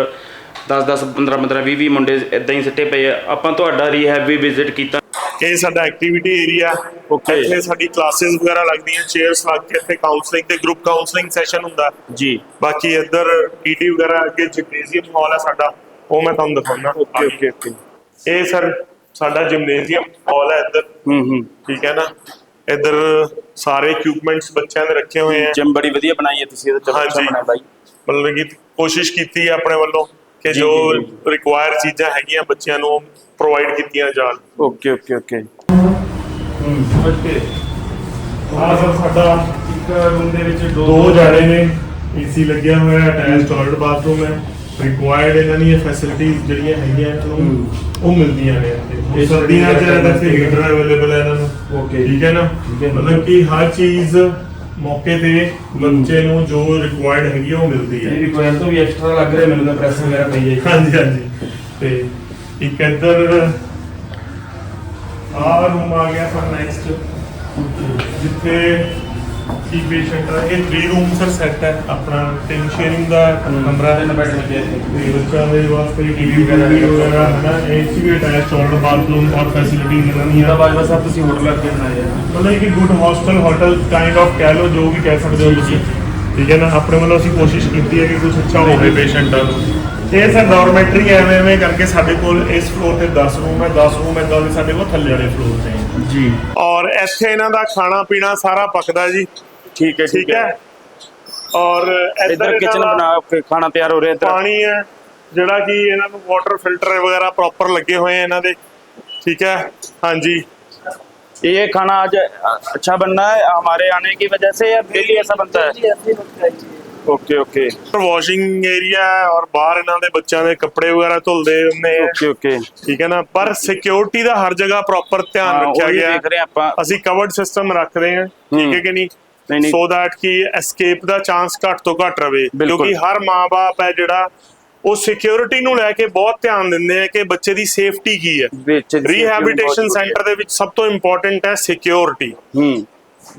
10 10 15 15 20 20 ਮੁੰਡੇ ਇਦਾਂ ਹੀ ਸਿੱਟੇ ਪਏ ਆ। ਆਪਾਂ ਤੁਹਾਡਾ ਰੀਹੈਬ ਵੀ ਵਿਜ਼ਿਟ ਕੀਤਾ। ਇਹ ਸਾਡਾ ਐਕਟੀਵਿਟੀ ਏਰੀਆ Okay. ਇੱਥੇ ਸਾਡੀ ਕਲਾਸਿਸ ਵਗੈਰਾ ਲੱਗਦੀਆਂ ਚੇਅਰਸ ਲੱਗ ਕੇ ਇੱਥੇ ਕਾਉਂਸਲਿੰਗ ਤੇ ਗਰੁੱਪ ਕਾਉਂਸਲਿੰਗ ਸੈਸ਼ਨ ਹੁੰਦਾ। ਜੀ। ਬਾਕੀ ਇੱਧਰ ਪੀਟੀ ਵਗੈਰਾ ਅੱਗੇ ਜਿਮਨੇਜ਼ੀਅਮ ਹਾਲ ਹੈ ਸਾਡਾ। ਉਹ ਮੈਂ ਤੁਹਾਨੂੰ ਦਿਖਾਉਣਾ ਓਕੇ ਓਕੇ ਓਕੇ ਇਹ ਸਰ ਸਾਡਾ ਜਿਮਨੇਜ਼ੀਅਮ ਹਾਲ ਹੈ ਇੱਧਰ। ਹੂੰ ਹੂੰ। ਠੀਕ ਹੈ ਨਾ? ਇੱਧਰ ਸਾਰੇ ਇਕਵਿਪਮੈਂਟਸ ਬੱਚਿਆਂ ਦੇ ਰੱਖੇ ਹੋਏ ਆ। ਜਿਮ ਬੜੀ ਵਧੀਆ ਬਣਾਈ ਹੈ ਤੁਸੀਂ ਇਹਦਾ। ਚਲੋ ਬਣਾਇਆ ਬਾਈ। ਮਤਲਬ ਕਿ ਕੋਸ਼ਿਸ਼ ਕੀਤੀ ਹੈ ਆਪਣੇ ਵੱਲੋਂ ਕਿ ਜੀ, ਰਿਕੁਆਇਰ ਚੀਜ਼ਾਂ ਹੈਗੀਆਂ ਬੱਚਿਆਂ ਨੂੰ ਪ੍ਰੋਵਾਈਡ ਕੀਤੀਆਂ ਜਾਣ। ਓਕੇ ਓਕੇ ਓਕੇ ਆ ਸਰ ਸਾਡਾ ਇੱਕ ਰੂਮ ਦੇ ਵਿੱਚ ਦੋ ਜਾਣੇ ਨੇ। ਏਸੀ ਲੱਗਿਆ ਹੋਇਆ ਹੈ ਅਟੈਚ ਟਾਇਲਟ ਬਾਥਰੂਮ ਹੈ। ਰਿਕੁਆਇਰਡ ਇਹਨਾਂ ਦੀਆਂ ਫੈਸਿਲਿਟੀਆਂ ਜਿਹੜੀਆਂ ਹੈਗੀਆਂ ਤੁਹਾਨੂੰ ਉਹ ਮਿਲਦੀਆਂ ਨੇ ਇੱਥੇ। ਇਹ ਸਰਦੀਆਂ ਚ ਸਰਦੀਆਂ ਇੱਥੇ ਹੀਟਰ ਅਵੇਲੇਬਲ ਹੈ ਇਹਨਾਂ ਨੂੰ। Okay. ਠੀਕ ਹੈ ਨਾ? ਠੀਕ ਹੈ। ਮਤਲਬ ਕਿ ਹਰ ਚੀਜ਼ ਮੌਕੇ ਤੇ ਬੱਚੇ ਨੂੰ ਜੋ ਰਿਕੁਆਇਰਡ ਹੈਗੀ ਆ ਉਹ ਮਿਲਦੀ ਹੈ। ਵੀ ਕੋਈ ਤੋਂ ਵੀ ਐਕਸਟਰਾ ਲੱਗ ਰਿਹਾ ਮੈਨੂੰ ਤਾਂ ਪ੍ਰੈਸ ਵਗੈਰਾ ਪਈ ਹੈ ਹਾਂਜੀ ਹਾਂਜੀ। ਤੇ ਇੱਕ ਇੱਧਰ ਆਹ ਰੂਮ ਆ ਗਿਆ ਸਰ ਨੈਕਸਟ ਜਿੱਥੇ ਕੀ ਪੇਸ਼ੈਂਟ ਆ ਇਹ 3 ਰੂਮ ਸਰ ਸੈੱਟ ਹੈ। ਆਪਣਾ ਤਿੰਨ ਸ਼ੇਅਰਿੰਗ ਦਾ ਕਮਰਾ ਹੈ। ਬੈੱਡ ਲੱਗੇ ਇੱਥੇ ਤੇ ਬੱਚਿਆਂ ਦੇ ਵਾਸਤੇ ਟੀਵੀ ਵਗੈਰਾ ਹੈ ਨਾ 'ਚ ਵੀ ਅਟੈਚ ਟਾਇਲਟ ਬਾਥਰੂਮ ਔਰ ਫੈਸਿਲਿਟੀਜ਼ ਇਹਨਾਂ ਦੀਆਂ। ਤਾਂ ਬਾਜਵਾ ਸਾਹਿਬ ਤੁਸੀਂ ਹੋਟਲ ਅੱਗੇ ਬਣਾਇਆ ਹੈ ਮਤਲਬ ਕਿ good hostel hotel kind of ਕਹਿ ਲਓ ਜੋ ਵੀ ਕਹਿ ਸਕਦੇ ਹੋ ਤੁਸੀਂ। ਠੀਕ ਹੈ ਨਾ? ਆਪਣੇ ਵੱਲੋਂ ਅਸੀਂ ਕੋਸ਼ਿਸ਼ ਕੀਤੀ ਹੈ ਕਿ ਕੁਝ ਅੱਛਾ ਹੋਵੇ। ਪੇਸ਼ੈਂਟਾਂ ਨੂੰ ਇਹ ਸਰ ਡਾਰਮੈਟਰੀ ਐਵੇਂ ਐਵੇਂ ਕਰਕੇ ਸਾਡੇ ਕੋਲ ਇਸ ਫਲੋਰ ਤੇ 10 ਰੂਮ ਹੈ। 10 ਰੂਮ ਇਦਾਂ ਦੇ ਸਾਡੇ ਕੋਲ ਥੱਲੇ ਵਾਲੇ ਫਲੋਰ ਤੇ। ਹੈ ਜੀ। ਔਰ ਇੱਥੇ ਇਹਨਾਂ ਦਾ ਖਾਣਾ ਪੀਣਾ ਸਾਰਾ ਪੱਕਦਾ ਜੀ। ਠੀਕ ਹੈ ਠੀਕ ਹੈ ਔਰ ਇੱਧਰ ਇੱਧਰ ਕਿਚਨ ਇਹਨਾਂ ਦਾ ਬਣਾ ਕੇ ਖਾਣਾ ਤਿਆਰ ਹੋ ਰਿਹਾ ਇੱਧਰ ਪਾਣੀ ਹੈ ਜਿਹੜਾ ਕਿ ਇਹਨਾਂ ਨੂੰ ਵਾਟਰ ਫਿਲਟਰ ਵਗੈਰਾ ਪ੍ਰੋਪਰ ਲੱਗੇ ਹੋਏ ਆ ਇਹਨਾਂ ਦੇ ਠੀਕ ਹੈ ਹਾਂਜੀ ये खाना आज अच्छा बनना है हमारे आने की वजह से या डेली ऐसा बनता है ओके ओके ਵਾਸ਼ਿੰਗ ਏਰੀਆ ਹੈ ਔਰ ਬਾਹਰ ਇਹਨਾਂ ਦੇ ਬੱਚਿਆਂ ਦੇ ਕੱਪੜੇ ਵਗੈਰਾ ਧੁਲਦੇ ਹੁੰਦੇ ਆ ओके ओके ਠੀਕ ਹੈ ਨਾ ਪਰ ਸਿਕਿਉਰਿਟੀ ਦਾ ਹਰ ਜਗ੍ਹਾ ਪ੍ਰੋਪਰ ਧਿਆਨ हाँ, ਰੱਖਿਆ वही ਗਿਆ ਹੈ। देख रहे हैं ਆਪਾਂ ਅਸੀਂ ਕਵਰਡ ਸਿਸਟਮ ਰੱਖਦੇ ਹਾਂ ਠੀਕ ਹੈ ਕਿ ਨਹੀਂ ਨਹੀਂ, ਨਹੀਂ। ਸੋ ਦੈਟ ਕਿ ਐਸਕੇਪ ਦਾ ਚਾਂਸ ਘੱਟ ਤੋਂ ਘੱਟ ਰਵੇ। ਬਿਲਕੁਲ। ਕਿਉਂਕਿ ਹਰ ਮਾਪੇ ਹੈ ਜਿਹੜਾ ਉਹ ਸਿਕਿਉਰਿਟੀ ਨੂੰ ਲੈ ਕੇ ਬਹੁਤ ਧਿਆਨ ਦਿੰਦੇ ਆ ਕਿ ਬੱਚੇ ਦੀ ਸੇਫਟੀ ਕੀ ਹੈ। ਵਿੱਚ ਰੀਹੈਬਿਲਿਟੇਸ਼ਨ ਸੈਂਟਰ ਦੇ ਵਿੱਚ ਸਭ ਤੋਂ ਇੰਪੋਰਟੈਂਟ ਹੈ ਸਿਕਿਉਰਿਟੀ ਹੂੰ।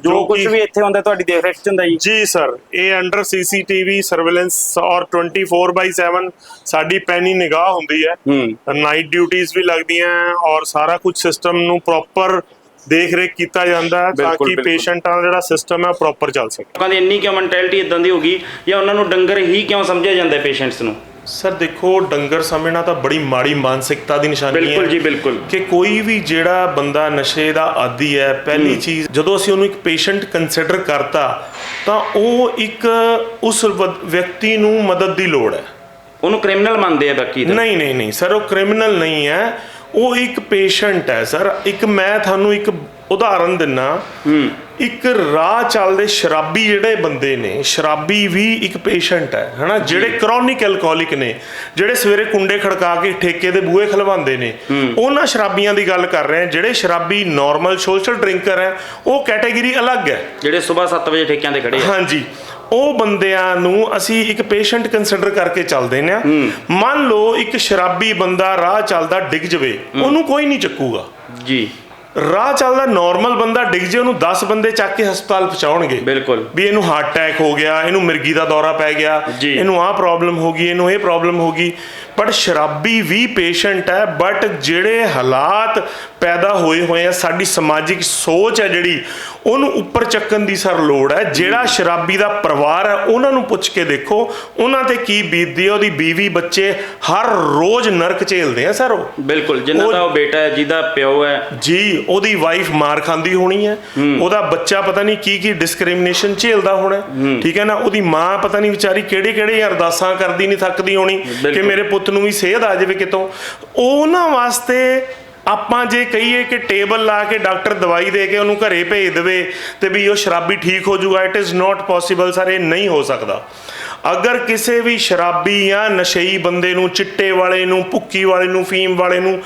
ਜੋ ਜੋ ਕੁਝ ਕਿ- ਵੀ ਇੱਥੇ ਹੁੰਦਾ ਤੁਹਾਡੀ ਦੇਖ ਰੇਖ ਚ ਹੁੰਦਾ ਜੀ। ਜੀ ਸਰ ਇਹ ਅੰਡਰ ਸੀਸੀਟੀਵੀ ਸਰਵੇਲੈਂਸ ਔਰ 24/7 ਸਾਡੀ ਪੈਣੀ ਨਿਗਾਹ ਹੁੰਦੀ ਹੈ। ਹੂੰ। ਨਾਈਟ ਡਿਊਟੀਆਂ ਵੀ ਲੱਗਦੀਆਂ ਹੈ ਔਰ ਸਾਰਾ ਕੁਝ ਸਿਸਟਮ ਨੂੰ ਪ੍ਰੋਪਰ ਦੇਖ ਰੇਖ ਕੀਤਾ ਜਾਂਦਾ ਹੈ ਤਾਂ ਬਿਲਕੁਲ, ਕਿ ਬਿਲਕੁਲ। ਪੇਸ਼ੈਂਟਾਂ ਦਾ ਜਿਹੜਾ ਸਿਸਟਮ ਹੈ ਪ੍ਰੋਪਰ ਚੱਲ ਸਕੇ। ਲੋਕਾਂ ਦੀ ਇੰਨੀ ਕਿਉਂ ਮੈਂਟੈਲਿਟੀ ਇਦਾਂ ਦੀ ਹੋ ਗਈ ਜਾਂ ਉਹਨਾਂ ਨੂੰ ਡੰਗਰ ਹੀ ਕਿਉਂ ਸਮਝਿਆ ਜਾਂਦਾ ਹੈ ਪੇਸ਼ੈਂਟਸ ਨੂੰ? ਸਰ ਦੇਖੋ ਡੰਗਰ ਸਮਝਣਾ ਤਾਂ ਬੜੀ ਮਾੜੀ ਮਾਨਸਿਕਤਾ ਦੀ ਨਿਸ਼ਾਨੀ ਹੈ ਬਿਲਕੁਲ ਜੀ ਬਿਲਕੁਲ। ਕਿ ਕੋਈ ਵੀ ਜਿਹੜਾ ਬੰਦਾ ਨਸ਼ੇ ਦਾ ਆਦੀ ਹੈ ਪਹਿਲੀ ਚੀਜ਼ ਜਦੋਂ ਅਸੀਂ ਉਹਨੂੰ ਇੱਕ ਪੇਸ਼ੈਂਟ ਕੰਸੀਡਰ ਕਰਤਾ ਤਾਂ ਉਹ ਇੱਕ ਉਸ ਵ- ਵਿਅਕਤੀ ਨੂੰ ਮਦਦ ਦੀ ਲੋੜ ਹੈ। ਉਹਨੂੰ ਕ੍ਰਿਮੀਨਲ ਮੰਨਦੇ ਆ ਬਾਕੀ ਤਾਂ। ਨਹੀਂ ਨਹੀਂ ਨਹੀਂ ਸਰ ਉਹ ਕ੍ਰਿਮੀਨਲ ਨਹੀਂ ਹੈ। ਉਹ ਇੱਕ ਪੇਸ਼ੈਂਟ ਹੈ ਸਰ ਇੱਕ ਮੈਂ ਤੁਹਾਨੂੰ ਇੱਕ ਉਦਾਹਰਨ ਦਿੰਨਾ। ਇੱਕ ਰਾਹ ਚੱਲਦੇ ਸ਼ਰਾਬੀ ਜਿਹੜੇ ਬੰਦੇ ਨੇ ਸ਼ਰਾਬੀ ਵੀ ਇੱਕ ਪੇਸ਼ੈਂਟ ਹੈ ਹਨਾ? ਜਿਹੜੇ ਕ੍ਰੋਨਿਕ ਐਲਕੋਹਲਿਕ ਨੇ ਜਿਹੜੇ ਸਵੇਰੇ ਕੁੰਡੇ ਖੜਕਾ ਕੇ ਠੇਕੇ ਦੇ ਬੂਹੇ ਖਲਵਾਉਂਦੇ ਨੇ ਉਹਨਾਂ ਸ਼ਰਾਬੀਆਂ ਦੀ ਗੱਲ ਕਰ ਰਹੇ ਹਾਂ। ਜਿਹੜੇ ਸ਼ਰਾਬੀ ਨਾਰਮਲ ਸੋਸ਼ਲ ਡਰਿੰਕਰ ਹੈ ਉਹ ਕੈਟਾਗਰੀ ਅਲੱਗ ਹੈ। ਜਿਹੜੇ ਸਵੇਰ 7 ਵਜੇ ਠੇਕਿਆਂ ਤੇ ਖੜੇ ਆ। ਹਾਂਜੀ। ਉਹ ਬੰਦਿਆਂ ਨੂੰ ਅਸੀਂ ਇੱਕ ਪੇਸ਼ੈਂਟ ਕੰਸੀਡਰ ਕਰਕੇ ਚੱਲਦੇ ਨੇ ਮੰਨ ਲਓ ਇੱਕ ਸ਼ਰਾਬੀ ਬੰਦਾ ਰਾਹ ਚੱਲਦਾ ਡਿੱਗ ਜਵੇ ਉਹਨੂੰ ਕੋਈ ਨਹੀਂ ਚੱਕੂਗਾ। ਜੀ। ਰਾਹ ਚੱਲਦਾ ਨਾਰਮਲ ਬੰਦਾ ਡਿੱਗ ਜੇ ਉਹਨੂੰ 10 ਬੰਦੇ ਚੱਕ ਕੇ ਹਸਪਤਾਲ ਪਹੁੰਚਾਉਣਗੇ। ਬਿਲਕੁਲ। ਵੀ ਇਹਨੂੰ ਹਾਰਟ ਅਟੈਕ ਹੋ ਗਿਆ ਇਹਨੂੰ ਮਿਰਗੀ ਦਾ ਦੌਰਾ ਪੈ ਗਿਆ। ਇਹਨੂੰ ਆਹ ਪ੍ਰੋਬਲਮ ਹੋ ਗਈ ਇਹਨੂੰ ਇਹ ਪ੍ਰੋਬਲਮ ਹੋ ਗਈ। ਬਟ ਸ਼ਰਾਬੀ ਵੀ ਪੇਸ਼ੈਂਟ ਹੈ ਬਟ ਜਿਹੜੇ ਹਾਲਾਤ ਪੈਦਾ ਹੋਏ ਹੋਏ ਆ ਸਾਡੀ ਸਮਾਜਿਕ ਸੋਚ ਹੈ ਜਿਹੜੀ ਉਹਨੂੰ ਉੱਪਰ ਚੱਕਣ ਦੀ ਸਰ ਲੋੜ ਹੈ। ਜਿਹੜਾ ਸ਼ਰਾਬੀ ਦਾ ਪਰਿਵਾਰ ਹੈ ਉਹਨਾਂ ਨੂੰ ਪੁੱਛ ਕੇ ਦੇਖੋ ਉਹਨਾਂ ਤੇ ਕੀ ਬੀਤਦੀ ਹੈ ਉਹਦੀ ਬੀਵੀ ਬੱਚੇ ਹਰ ਰੋਜ਼ ਨਰਕ ਝੇਲਦੇ ਆ ਸਰ ਉਹ। ਬਿਲਕੁਲ ਉਹ- ਦਾ ਉਹ ਬੇਟਾ ਹੈ ਜਿਹਦਾ ਪਿਓ ਹੈ। ਜੀ ਉਹਦੀ ਵਾਈਫ ਮਾਰ ਖਾਂਦੀ ਹੋਣੀ ਹੈ। ਉਹਦਾ ਬੱਚਾ ਪਤਾ ਨਹੀਂ ਕੀ ਕੀ ਡਿਸਕ੍ਰਿਮੀਨੇਸ਼ਨ ਝੇਲਦਾ ਹੋਣਾ। ਠੀਕ ਹੈ ਨਾ ਉਹਦੀ ਮਾਂ ਪਤਾ ਨਹੀਂ ਵਿਚਾਰੀ ਕਿਹੜੇ ਕਿਹੜੇ ਅਰਦਾਸਾਂ ਕਰਦੀ ਨਹੀਂ ਥੱਕਦੀ ਹੋਣੀ ਕਿ। ਮੇਰੇ ਪੁੱਤ ਨੂੰ ਵੀ ਸਿਹਤ ਆ ਜਾਵੇ ਕਿਤੋਂ। ਉਹਨਾਂ ਵਾਸਤੇ ਆਪਾਂ ਜੇ ਕਹੀਏ ਕਿ ਟੇਬਲ ਲਾ ਕੇ ਡਾਕਟਰ ਦਵਾਈ ਦੇ ਕੇ ਉਹਨੂੰ ਘਰੇ ਭੇਜ ਦੇਵੇ ਤੇ ਵੀ ਉਹ ਸ਼ਰਾਬੀ ਠੀਕ ਹੋ ਜਾਊਗਾ it is not possible sir ਇਹ ਨਹੀਂ ਹੋ ਸਕਦਾ। ਅਗਰ ਕਿਸੇ ਵੀ ਸ਼ਰਾਬੀ ਜਾਂ ਨਸ਼ਈ ਬੰਦੇ ਨੂੰ, ਚਿੱਟੇ ਵਾਲੇ ਨੂੰ, ਭੁੱਕੀ ਵਾਲੇ ਨੂੰ, ਫੀਮ ਵਾਲੇ ਨੂੰ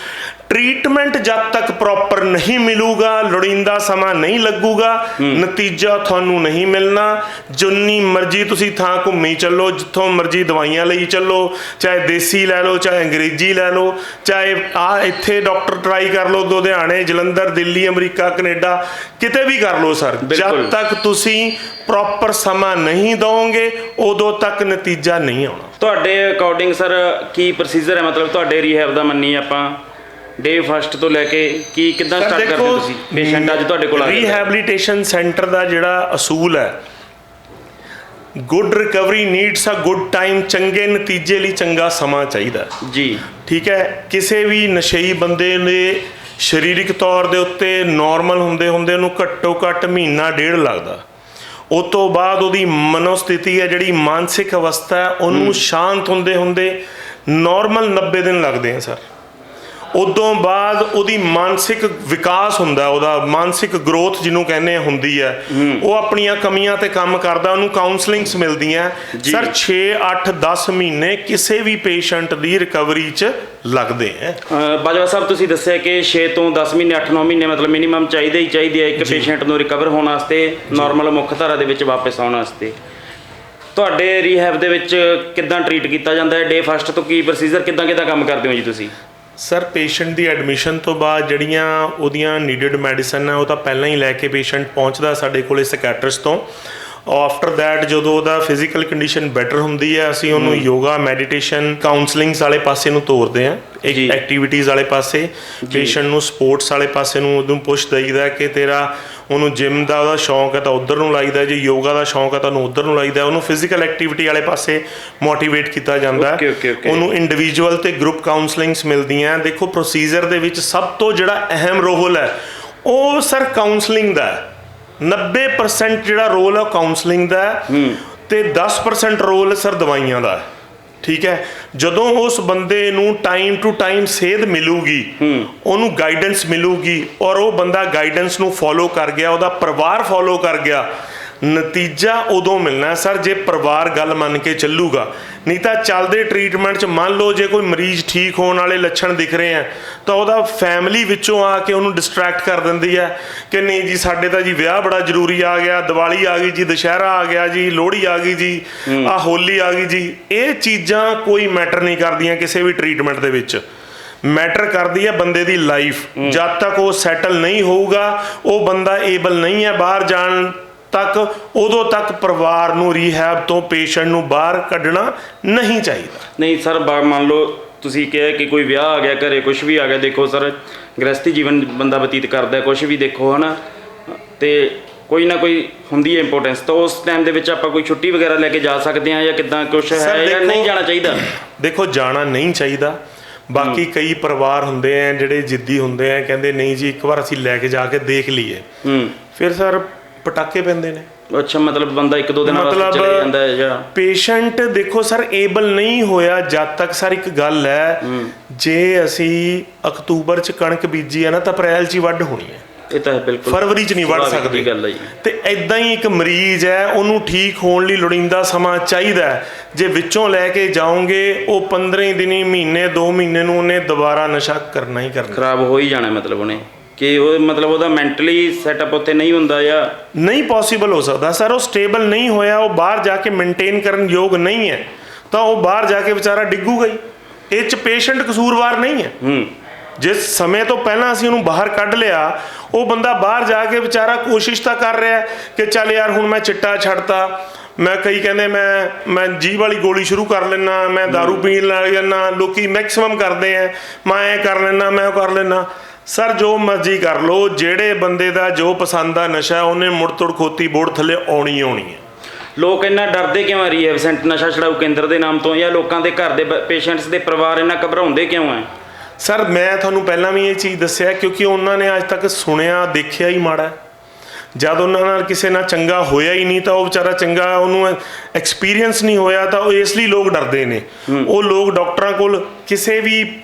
ਟ੍ਰੀਟਮੈਂਟ ਜਦ ਤੱਕ ਪ੍ਰੋਪਰ ਨਹੀਂ ਮਿਲੂਗਾ ਲੋੜੀਂਦਾ ਸਮਾਂ ਨਹੀਂ ਲੱਗੂਗਾ ਨਤੀਜਾ ਤੁਹਾਨੂੰ ਨਹੀਂ ਮਿਲਣਾ। ਜਿੰਨੀ ਮਰਜ਼ੀ ਤੁਸੀਂ ਥਾਂ ਘੁੰਮੀ ਚੱਲੋ ਜਿੱਥੋਂ ਮਰਜ਼ੀ ਦਵਾਈਆਂ ਲਈ ਚੱਲੋ ਚਾਹੇ ਦੇਸੀ ਲੈ ਲਓ ਚਾਹੇ ਅੰਗਰੇਜ਼ੀ ਲੈ ਲਓ ਚਾਹੇ ਆ ਇੱਥੇ ਡਾਕਟਰ ਟਰਾਈ ਕਰ ਲਓ ਲੁਧਿਆਣੇ ਜਲੰਧਰ ਦਿੱਲੀ ਅਮਰੀਕਾ ਕੈਨੇਡਾ ਕਿਤੇ ਵੀ ਕਰ ਲਓ ਸਰ। ਜਦ ਤੱਕ ਤੁਸੀਂ ਪ੍ਰੋਪਰ ਸਮਾਂ ਨਹੀਂ ਦਵੋਗੇ ਉਦੋਂ ਤੱਕ ਨਤੀਜਾ ਨਹੀਂ ਆਉਣਾ। ਤੁਹਾਡੇ ਅਕੋਰਡਿੰਗ ਸਰ ਕੀ ਪ੍ਰੋਸੀਜਰ ਹੈ? ਮਤਲਬ ਤੁਹਾਡੇ ਰੀਹੈਬ ਦਾ ਮੰਨੀ ਆਪਾਂ। ਡੇ ਫਸਟ ਤੋਂ ਲੈ ਕੇ ਕੀ ਕਿੱਦਾਂ ਸਟਾਰਟ ਕਰਦੇ ਹੋ ਤੁਸੀਂ? ਪੇਸ਼ੈਂਟ ਅੱਜ ਤੁਹਾਡੇ ਕੋਲ ਆ ਗਿਆ ਰੀਹੈਬਿਲਿਟੇਸ਼ਨ ਸੈਂਟਰ ਦਾ ਜਿਹੜਾ ਅਸੂਲ ਹੈ good recovery needs a good time ਚੰਗੇ ਨਤੀਜੇ ਲਈ ਚੰਗਾ ਸਮਾਂ ਚਾਹੀਦਾ। ਜੀ। ਠੀਕ ਹੈ ਕਿਸੇ ਵੀ ਨਸ਼ਈ ਬੰਦੇ ਨੇ ਸਰੀਰਕ ਤੌਰ ਦੇ ਉੱਤੇ ਨਾਰਮਲ ਹੁੰਦੇ ਹੁੰਦੇ ਉਹਨੂੰ ਘੱਟੋ ਘੱਟ ਮਹੀਨਾ ਡੇਢ ਲੱਗਦਾ। ਉਸ ਤੋਂ ਬਾਅਦ ਉਹਦੀ ਮਨੋਸਥਿਤੀ ਹੈ ਜਿਹੜੀ ਮਾਨਸਿਕ ਅਵਸਥਾ ਹੈ ਉਹਨੂੰ ਸ਼ਾਂਤ ਹੁੰਦੇ ਹੁੰਦੇ ਨਾਰਮਲ 90 ਦਿਨ ਲੱਗਦੇ ਆ ਸਰ ਉਦੋਂ ਬਾਅਦ ਉਹਦੀ ਮਾਨਸਿਕ ਵਿਕਾਸ ਹੁੰਦਾ ਉਹਦਾ ਮਾਨਸਿਕ ਗਰੋਥ ਜਿਹਨੂੰ ਕਹਿੰਦੇ ਹੁੰਦੀ ਹੈ। ਉਹ ਆਪਣੀਆਂ ਕਮੀਆਂ ਤੇ ਕੰਮ ਕਰਦਾ ਉਹਨੂੰ ਕਾਉਂਸਲਿੰਗਸ ਮਿਲਦੀਆਂ। ਸਰ 6 8 10 ਮਹੀਨੇ ਕਿਸੇ ਵੀ ਪੇਸ਼ੈਂਟ ਦੀ ਰਿਕਵਰੀ 'ਚ ਲੱਗਦੇ ਆ ਬਾਜਵਾ ਸਾਹਿਬ ਤੁਸੀਂ ਦੱਸਿਆ ਕਿ 6 ਤੋਂ 10 ਮਹੀਨੇ 8-9 ਮਹੀਨੇ ਮਤਲਬ ਮਿਨੀਮਮ ਚਾਹੀਦੇ ਹੀ ਚਾਹੀਦੇ ਆ ਇੱਕ ਪੇਸ਼ੈਂਟ ਨੂੰ ਰਿਕਵਰ ਹੋਣ ਵਾਸਤੇ ਨਾਰਮਲ ਮੁੱਖ ਧਾਰਾ ਦੇ ਵਿੱਚ ਵਾਪਸ ਆਉਣ ਵਾਸਤੇ। ਤੁਹਾਡੇ ਰੀਹੈਬ ਦੇ ਵਿੱਚ ਕਿੱਦਾਂ ਟਰੀਟ ਕੀਤਾ ਜਾਂਦਾ ਹੈ? ਡੇ ਫਸਟ ਤੋਂ ਕੀ ਪ੍ਰੋਸੀਜਰ ਕਿੱਦਾਂ ਕਿੱਦਾਂ ਕੰਮ ਕਰਦੇ ਹੋ ਜੀ ਤੁਸੀਂ? ਸਰ ਪੇਸ਼ੈਂਟ ਦੀ ਐਡਮਿਸ਼ਨ ਤੋਂ ਬਾਅਦ ਜਿਹੜੀਆਂ ਉਹਦੀਆਂ ਨੀਡਡ ਮੈਡੀਸਨ ਹੈ ਉਹ ਤਾਂ ਪਹਿਲਾਂ ਹੀ ਲੈ ਕੇ ਪੇਸ਼ੈਂਟ ਪਹੁੰਚਦਾ ਸਾਡੇ ਕੋਲੇ ਸੈਕਟਰਿਸਟ ਤੋਂ। ਆਫਟਰ ਥੈਟ ਜਦੋਂ ਉਹਦਾ ਫਿਜ਼ੀਕਲ ਕੰਡੀਸ਼ਨ ਬੈਟਰ ਹੁੰਦੀ ਹੈ ਅਸੀਂ ਉਹਨੂੰ ਯੋਗਾ ਮੈਡੀਟੇਸ਼ਨ ਕਾਉਂਸਲਿੰਗਸ ਵਾਲੇ ਪਾਸੇ ਨੂੰ ਤੋਰਦੇ ਹਾਂ। ਜੀ। ਇੱਕ ਐਕਟੀਵਿਟੀਜ਼ ਵਾਲੇ ਪਾਸੇ ਪੇਸ਼ੈਂਟ ਨੂੰ ਸਪੋਰਟਸ ਵਾਲੇ ਪਾਸੇ ਨੂੰ ਉਹਨੂੰ ਪੁਸ਼ ਦਈਦਾ ਕਿ ਤੇਰਾ ਉਹਨੂੰ ਜਿਮ ਦਾ ਉਹਦਾ ਸ਼ੌਂਕ ਹੈ ਤਾਂ ਉਧਰ ਨੂੰ ਲਾਈਦਾ ਜੇ ਯੋਗਾ ਦਾ ਸ਼ੌਂਕ ਹੈ ਤਾਂ ਉਹਨੂੰ ਉਧਰ ਨੂੰ ਲਾਈਦਾ ਉਹਨੂੰ ਫਿਜ਼ੀਕਲ ਐਕਟੀਵਿਟੀ ਵਾਲੇ ਪਾਸੇ ਮੋਟੀਵੇਟ ਕੀਤਾ ਜਾਂਦਾ. ਉਹਨੂੰ ਇੰਡੀਵਿਜੂਅਲ ਤੇ ਗਰੁੱਪ ਕਾਉਂਸਲਿੰਗਸ ਮਿਲਦੀਆਂ ਦੇਖੋ ਪ੍ਰੋਸੀਜਰ ਦੇ ਵਿੱਚ ਸਭ ਤੋਂ ਜਿਹੜਾ ਅਹਿਮ ਰੋਲ ਹੈ ਉਹ ਸਰ ਕਾਉਂਸਲਿੰਗ ਦਾ ਹੈ। 90% ਜਿਹੜਾ ਰੋਲ ਹੈ ਕਾਉਂਸਲਿੰਗ ਦਾ ਤੇ 10% ਰੋਲ ਸਰ ਦਵਾਈਆਂ ਦਾ ਹੈ। ਠੀਕ ਹੈ? ਜਦੋਂ ਉਸ ਬੰਦੇ ਨੂੰ ਟਾਈਮ ਟੂ ਟਾਈਮ ਸੇਧ ਮਿਲੂਗੀ ਉਹਨੂੰ ਗਾਈਡੈਂਸ ਮਿਲੂਗੀ ਔਰ ਉਹ ਬੰਦਾ ਗਾਈਡੈਂਸ ਨੂੰ ਫੋਲੋ ਕਰ ਗਿਆ ਉਹਦਾ ਪਰਿਵਾਰ ਫੋਲੋ ਕਰ ਗਿਆ ਨਤੀਜਾ ਉਦੋਂ ਮਿਲਣਾ ਸਰ ਜੇ ਪਰਿਵਾਰ ਗੱਲ ਮੰਨ ਕੇ ਚੱਲੂਗਾ। ਨਹੀਂ ਤਾਂ ਚੱਲਦੇ ਟ੍ਰੀਟਮੈਂਟ 'ਚ ਮੰਨ ਲਓ ਜੇ ਕੋਈ ਮਰੀਜ਼ ਠੀਕ ਹੋਣ ਵਾਲੇ ਲੱਛਣ ਦਿਖ ਰਹੇ ਆ ਤਾਂ ਉਹਦਾ ਫੈਮਿਲੀ ਵਿੱਚੋਂ ਆ ਕੇ ਉਹਨੂੰ ਡਿਸਟਰੈਕਟ ਕਰ ਦਿੰਦੀ ਹੈ ਕਿ ਨਹੀਂ ਜੀ ਸਾਡੇ ਤਾਂ ਜੀ ਵਿਆਹ ਬੜਾ ਜ਼ਰੂਰੀ ਆ ਗਿਆ ਦੀਵਾਲੀ ਆ ਗਈ ਜੀ ਦੁਸ਼ਹਿਰਾ ਆ ਗਿਆ ਜੀ ਲੋਹੜੀ ਆ ਗਈ ਜੀ ਆ ਹੋਲੀ ਆ ਗਈ ਜੀ। ਇਹ ਚੀਜ਼ਾਂ ਕੋਈ ਮੈਟਰ ਨਹੀਂ ਕਰਦੀਆਂ ਕਿਸੇ ਵੀ ਟ੍ਰੀਟਮੈਂਟ ਦੇ ਵਿੱਚ। ਮੈਟਰ ਕਰਦੀ ਹੈ ਬੰਦੇ ਦੀ ਲਾਈਫ ਜਦ ਤੱਕ ਉਹ ਸੈਟਲ ਨਹੀਂ ਹੋਊਗਾ ਉਹ ਬੰਦਾ ਏਬਲ ਨਹੀਂ ਹੈ ਬਾਹਰ ਜਾਣ ਤੱਕ ਉਦੋਂ ਤੱਕ ਪਰਿਵਾਰ ਨੂੰ ਰੀਹੈਬ ਤੋਂ ਪੇਸ਼ੈਂਟ ਨੂੰ ਬਾਹਰ ਕੱਢਣਾ ਨਹੀਂ ਚਾਹੀਦਾ। ਨਹੀਂ ਸਰ ਬਾ- ਮੰਨ ਲਓ ਤੁਸੀਂ ਕਿਹਾ ਕਿ ਕੋਈ ਵਿਆਹ ਆ ਗਿਆ ਘਰੇ ਕੁਝ ਵੀ ਆ ਗਿਆ ਦੇਖੋ ਸਰ ਗ੍ਰਸਤੀ ਜੀਵਨ ਬੰਦਾ ਬਤੀਤ ਕਰਦਾ ਕੁਝ ਵੀ ਦੇਖੋ ਹਨਾ? ਤੇ ਕੋਈ ਨਾ ਕੋਈ ਹੁੰਦੀ ਹੈ ਇੰਪੋਰਟੈਂਸ ਤਾਂ ਉਸ ਟਾਈਮ ਦੇ ਵਿੱਚ ਆਪਾਂ ਕੋਈ ਛੁੱਟੀ ਵਗੈਰਾ ਲੈ ਕੇ ਜਾ ਸਕਦੇ ਹਾਂ ਜਾਂ ਕਿਦਾਂ ਕੁਝ Sir, ਹੈ ਜਾਂ ਨਹੀਂ ਜਾਣਾ ਚਾਹੀਦਾ? ਦੇਖੋ ਜਾਣਾ ਨਹੀਂ ਚਾਹੀਦਾ। ਬਾਕੀ ਕਈ ਪਰਿਵਾਰ ਹੁੰਦੇ ਆ ਜਿਹੜੇ ਜਿੱਦੀ ਹੁੰਦੇ ਆ ਕਹਿੰਦੇ ਨਹੀਂ ਜੀ ਇੱਕ ਵਾਰ ਅਸੀਂ ਲੈ ਕੇ ਜਾ ਕੇ ਦੇਖ ਲਈਏ। ਹੂੰ। ਫਿਰ ਸਰ ਪਟਾਕੇ ਪੈਂਦੇ ਨੇ। ਅੱਛਾ ਮਤਲਬ ਬੰਦਾ ਇੱਕ ਦੋ ਦਿਨਾਂ ਵਾਸਤੇ ਚਲੇ ਜਾਂਦਾ ਹੈ ਜਾਂ ਪੇਸ਼ੈਂਟ ਦੇਖੋ ਸਰ ਏਬਲ ਨਹੀਂ ਹੋਇਆ ਜਦ ਤੱਕ ਸਰ ਇੱਕ ਗੱਲ ਹੈ ਜੇ ਅਸੀਂ ਅਕਤੂਬਰ ਚ ਕਣਕ ਬੀਜੀ ਹੈ ਨਾ ਤਾਂ ਅਪ੍ਰੈਲ ਚ ਹੀ ਵੱਢ ਹੋਣੀ ਹੈ। ਇਹ ਤਾਂ ਬਿਲਕੁਲ। ਫਰਵਰੀ ਚ ਨਹੀਂ ਵੱਢ ਸਕਦੇ। ਗੱਲ ਹੈ ਤੇ ਐਦਾਂ ਹੀ ਇੱਕ ਮਰੀਜ਼ ਹੈ ਉਹਨੂੰ ਠੀਕ ਹੋਣ ਲਈ ਲੋੜੀਂਦਾ ਸਮਾਂ ਚਾਹੀਦਾ। ਜੇ ਵਿੱਚੋਂ ਲੈ ਕੇ ਜਾਓਗੇ ਉਹ 15 ਦਿਨੀ ਮਹੀਨੇ 2 ਮਹੀਨੇ ਨੂੰ ਉਹਨੇ ਦੁਬਾਰਾ ਨਸ਼ਾ ਕਰਨਾ ਹੀ ਕਰਨਾ। ਖਰਾਬ ਹੋ ਹੀ ਜਾਣਾ ਮਤਲਬ ਉਹਨੇ। ਕਿ ਉਹ ਮਤਲਬ ਉਹਦਾ ਮੈਂਟਲੀ ਸੈਟਅਪ ਉੱਥੇ ਨਹੀਂ ਹੁੰਦਾ ਜਾਂ ਨਹੀਂ ਪੋਸੀਬਲ ਹੋ ਸਕਦਾ। ਸਰ ਉਹ ਸਟੇਬਲ ਨਹੀਂ ਹੋਇਆ ਉਹ ਬਾਹਰ ਜਾ ਕੇ ਮੇਨਟੇਨ ਕਰਨ ਯੋਗ ਨਹੀਂ ਹੈ ਤਾਂ ਉਹ ਬਾਹਰ ਜਾ ਕੇ ਵਿਚਾਰਾ ਡਿੱਗੂਗਾ ਹੀ ਇਹ ਚ ਪੇਸ਼ੈਂਟ ਕਸੂਰਵਾਰ ਨਹੀਂ ਹੈ। ਹੂੰ। ਜਿਸ ਸਮੇਂ ਤੋਂ ਪਹਿਲਾਂ ਅਸੀਂ ਉਹਨੂੰ ਬਾਹਰ ਕੱਢ ਲਿਆ ਉਹ ਬੰਦਾ ਬਾਹਰ ਜਾ ਕੇ ਵਿਚਾਰਾ ਕੋਸ਼ਿਸ਼ ਤਾਂ ਕਰ ਰਿਹਾ ਕਿ ਚੱਲ ਯਾਰ ਹੁਣ ਮੈਂ ਚਿੱਟਾ ਛੱਡਤਾ ਮੈਂ ਕਈ ਕਹਿੰਦੇ ਮੈਂ ਮੈਂ ਜੀਭ ਵਾਲੀ ਗੋਲੀ ਸ਼ੁਰੂ ਕਰ ਲੈਣਾ ਮੈਂ दारू ਪੀਣ ਲੱਗ ਜਾਣਾ ਲੋਕੀ ਮੈਕਸਿਮਮ ਕਰਦੇ ਆ ਮੈਂ ਇਹ ਕਰ ਲੈਣਾ ਮੈਂ ਉਹ ਕਰ ਲੈਣਾ ਸਰ ਜੋ ਮਰਜ਼ੀ ਕਰ ਲੋ ਜਿਹੜੇ ਬੰਦੇ ਦਾ ਜੋ ਪਸੰਦ ਆ ਨਸ਼ਾ ਉਹਨੇ ਮੁੜ ਤੁੜ ਖੋਤੀ ਬੋੜ ਥੱਲੇ ਆਉਣੀ ਆਉਣੀ ਹੈ। ਲੋਕ ਇੰਨਾ ਡਰਦੇ ਕਿਉਂ ਆ ਰੀਹੈਬ ਸੈਂਟਰ ਨਸ਼ਾ ਛਡਾਊ ਕੇਂਦਰ ਦੇ ਨਾਮ ਤੋਂ ਜਾਂ ਲੋਕਾਂ ਦੇ ਘਰ ਦੇ ਪੇਸ਼ੈਂਟਸ ਦੇ ਪਰਿਵਾਰ ਇੰਨਾ ਘਬਰਾਉਂਦੇ ਕਿਉਂ ਆ? ਸਰ ਮੈਂ ਤੁਹਾਨੂੰ ਪਹਿਲਾਂ ਵੀ ਇਹ ਚੀਜ਼ ਦੱਸਿਆ ਕਿਉਂਕਿ ਉਹਨਾਂ ਨੇ ਅੱਜ ਤੱਕ ਸੁਣਿਆ ਦੇਖਿਆ ਹੀ ਮਾੜਾ। ਜਦ ਉਹਨਾਂ ਨਾਲ ਕਿਸੇ ਨਾਲ ਚੰਗਾ ਹੋਇਆ ਹੀ ਨਹੀਂ ਤਾਂ ਉਹ ਵਿਚਾਰਾ ਚੰਗਾ ਉਹਨੂੰ ਐਕਸਪੀਰੀਅੰਸ ਨਹੀਂ ਹੋਇਆ ਤਾਂ ਉਹ ਇਸ ਲਈ ਲੋਕ ਡਰਦੇ ਨੇ। ਉਹ ਲੋਕ ਡਾਕਟਰਾਂ ਕੋਲ ਕਿਸੇ ਵੀ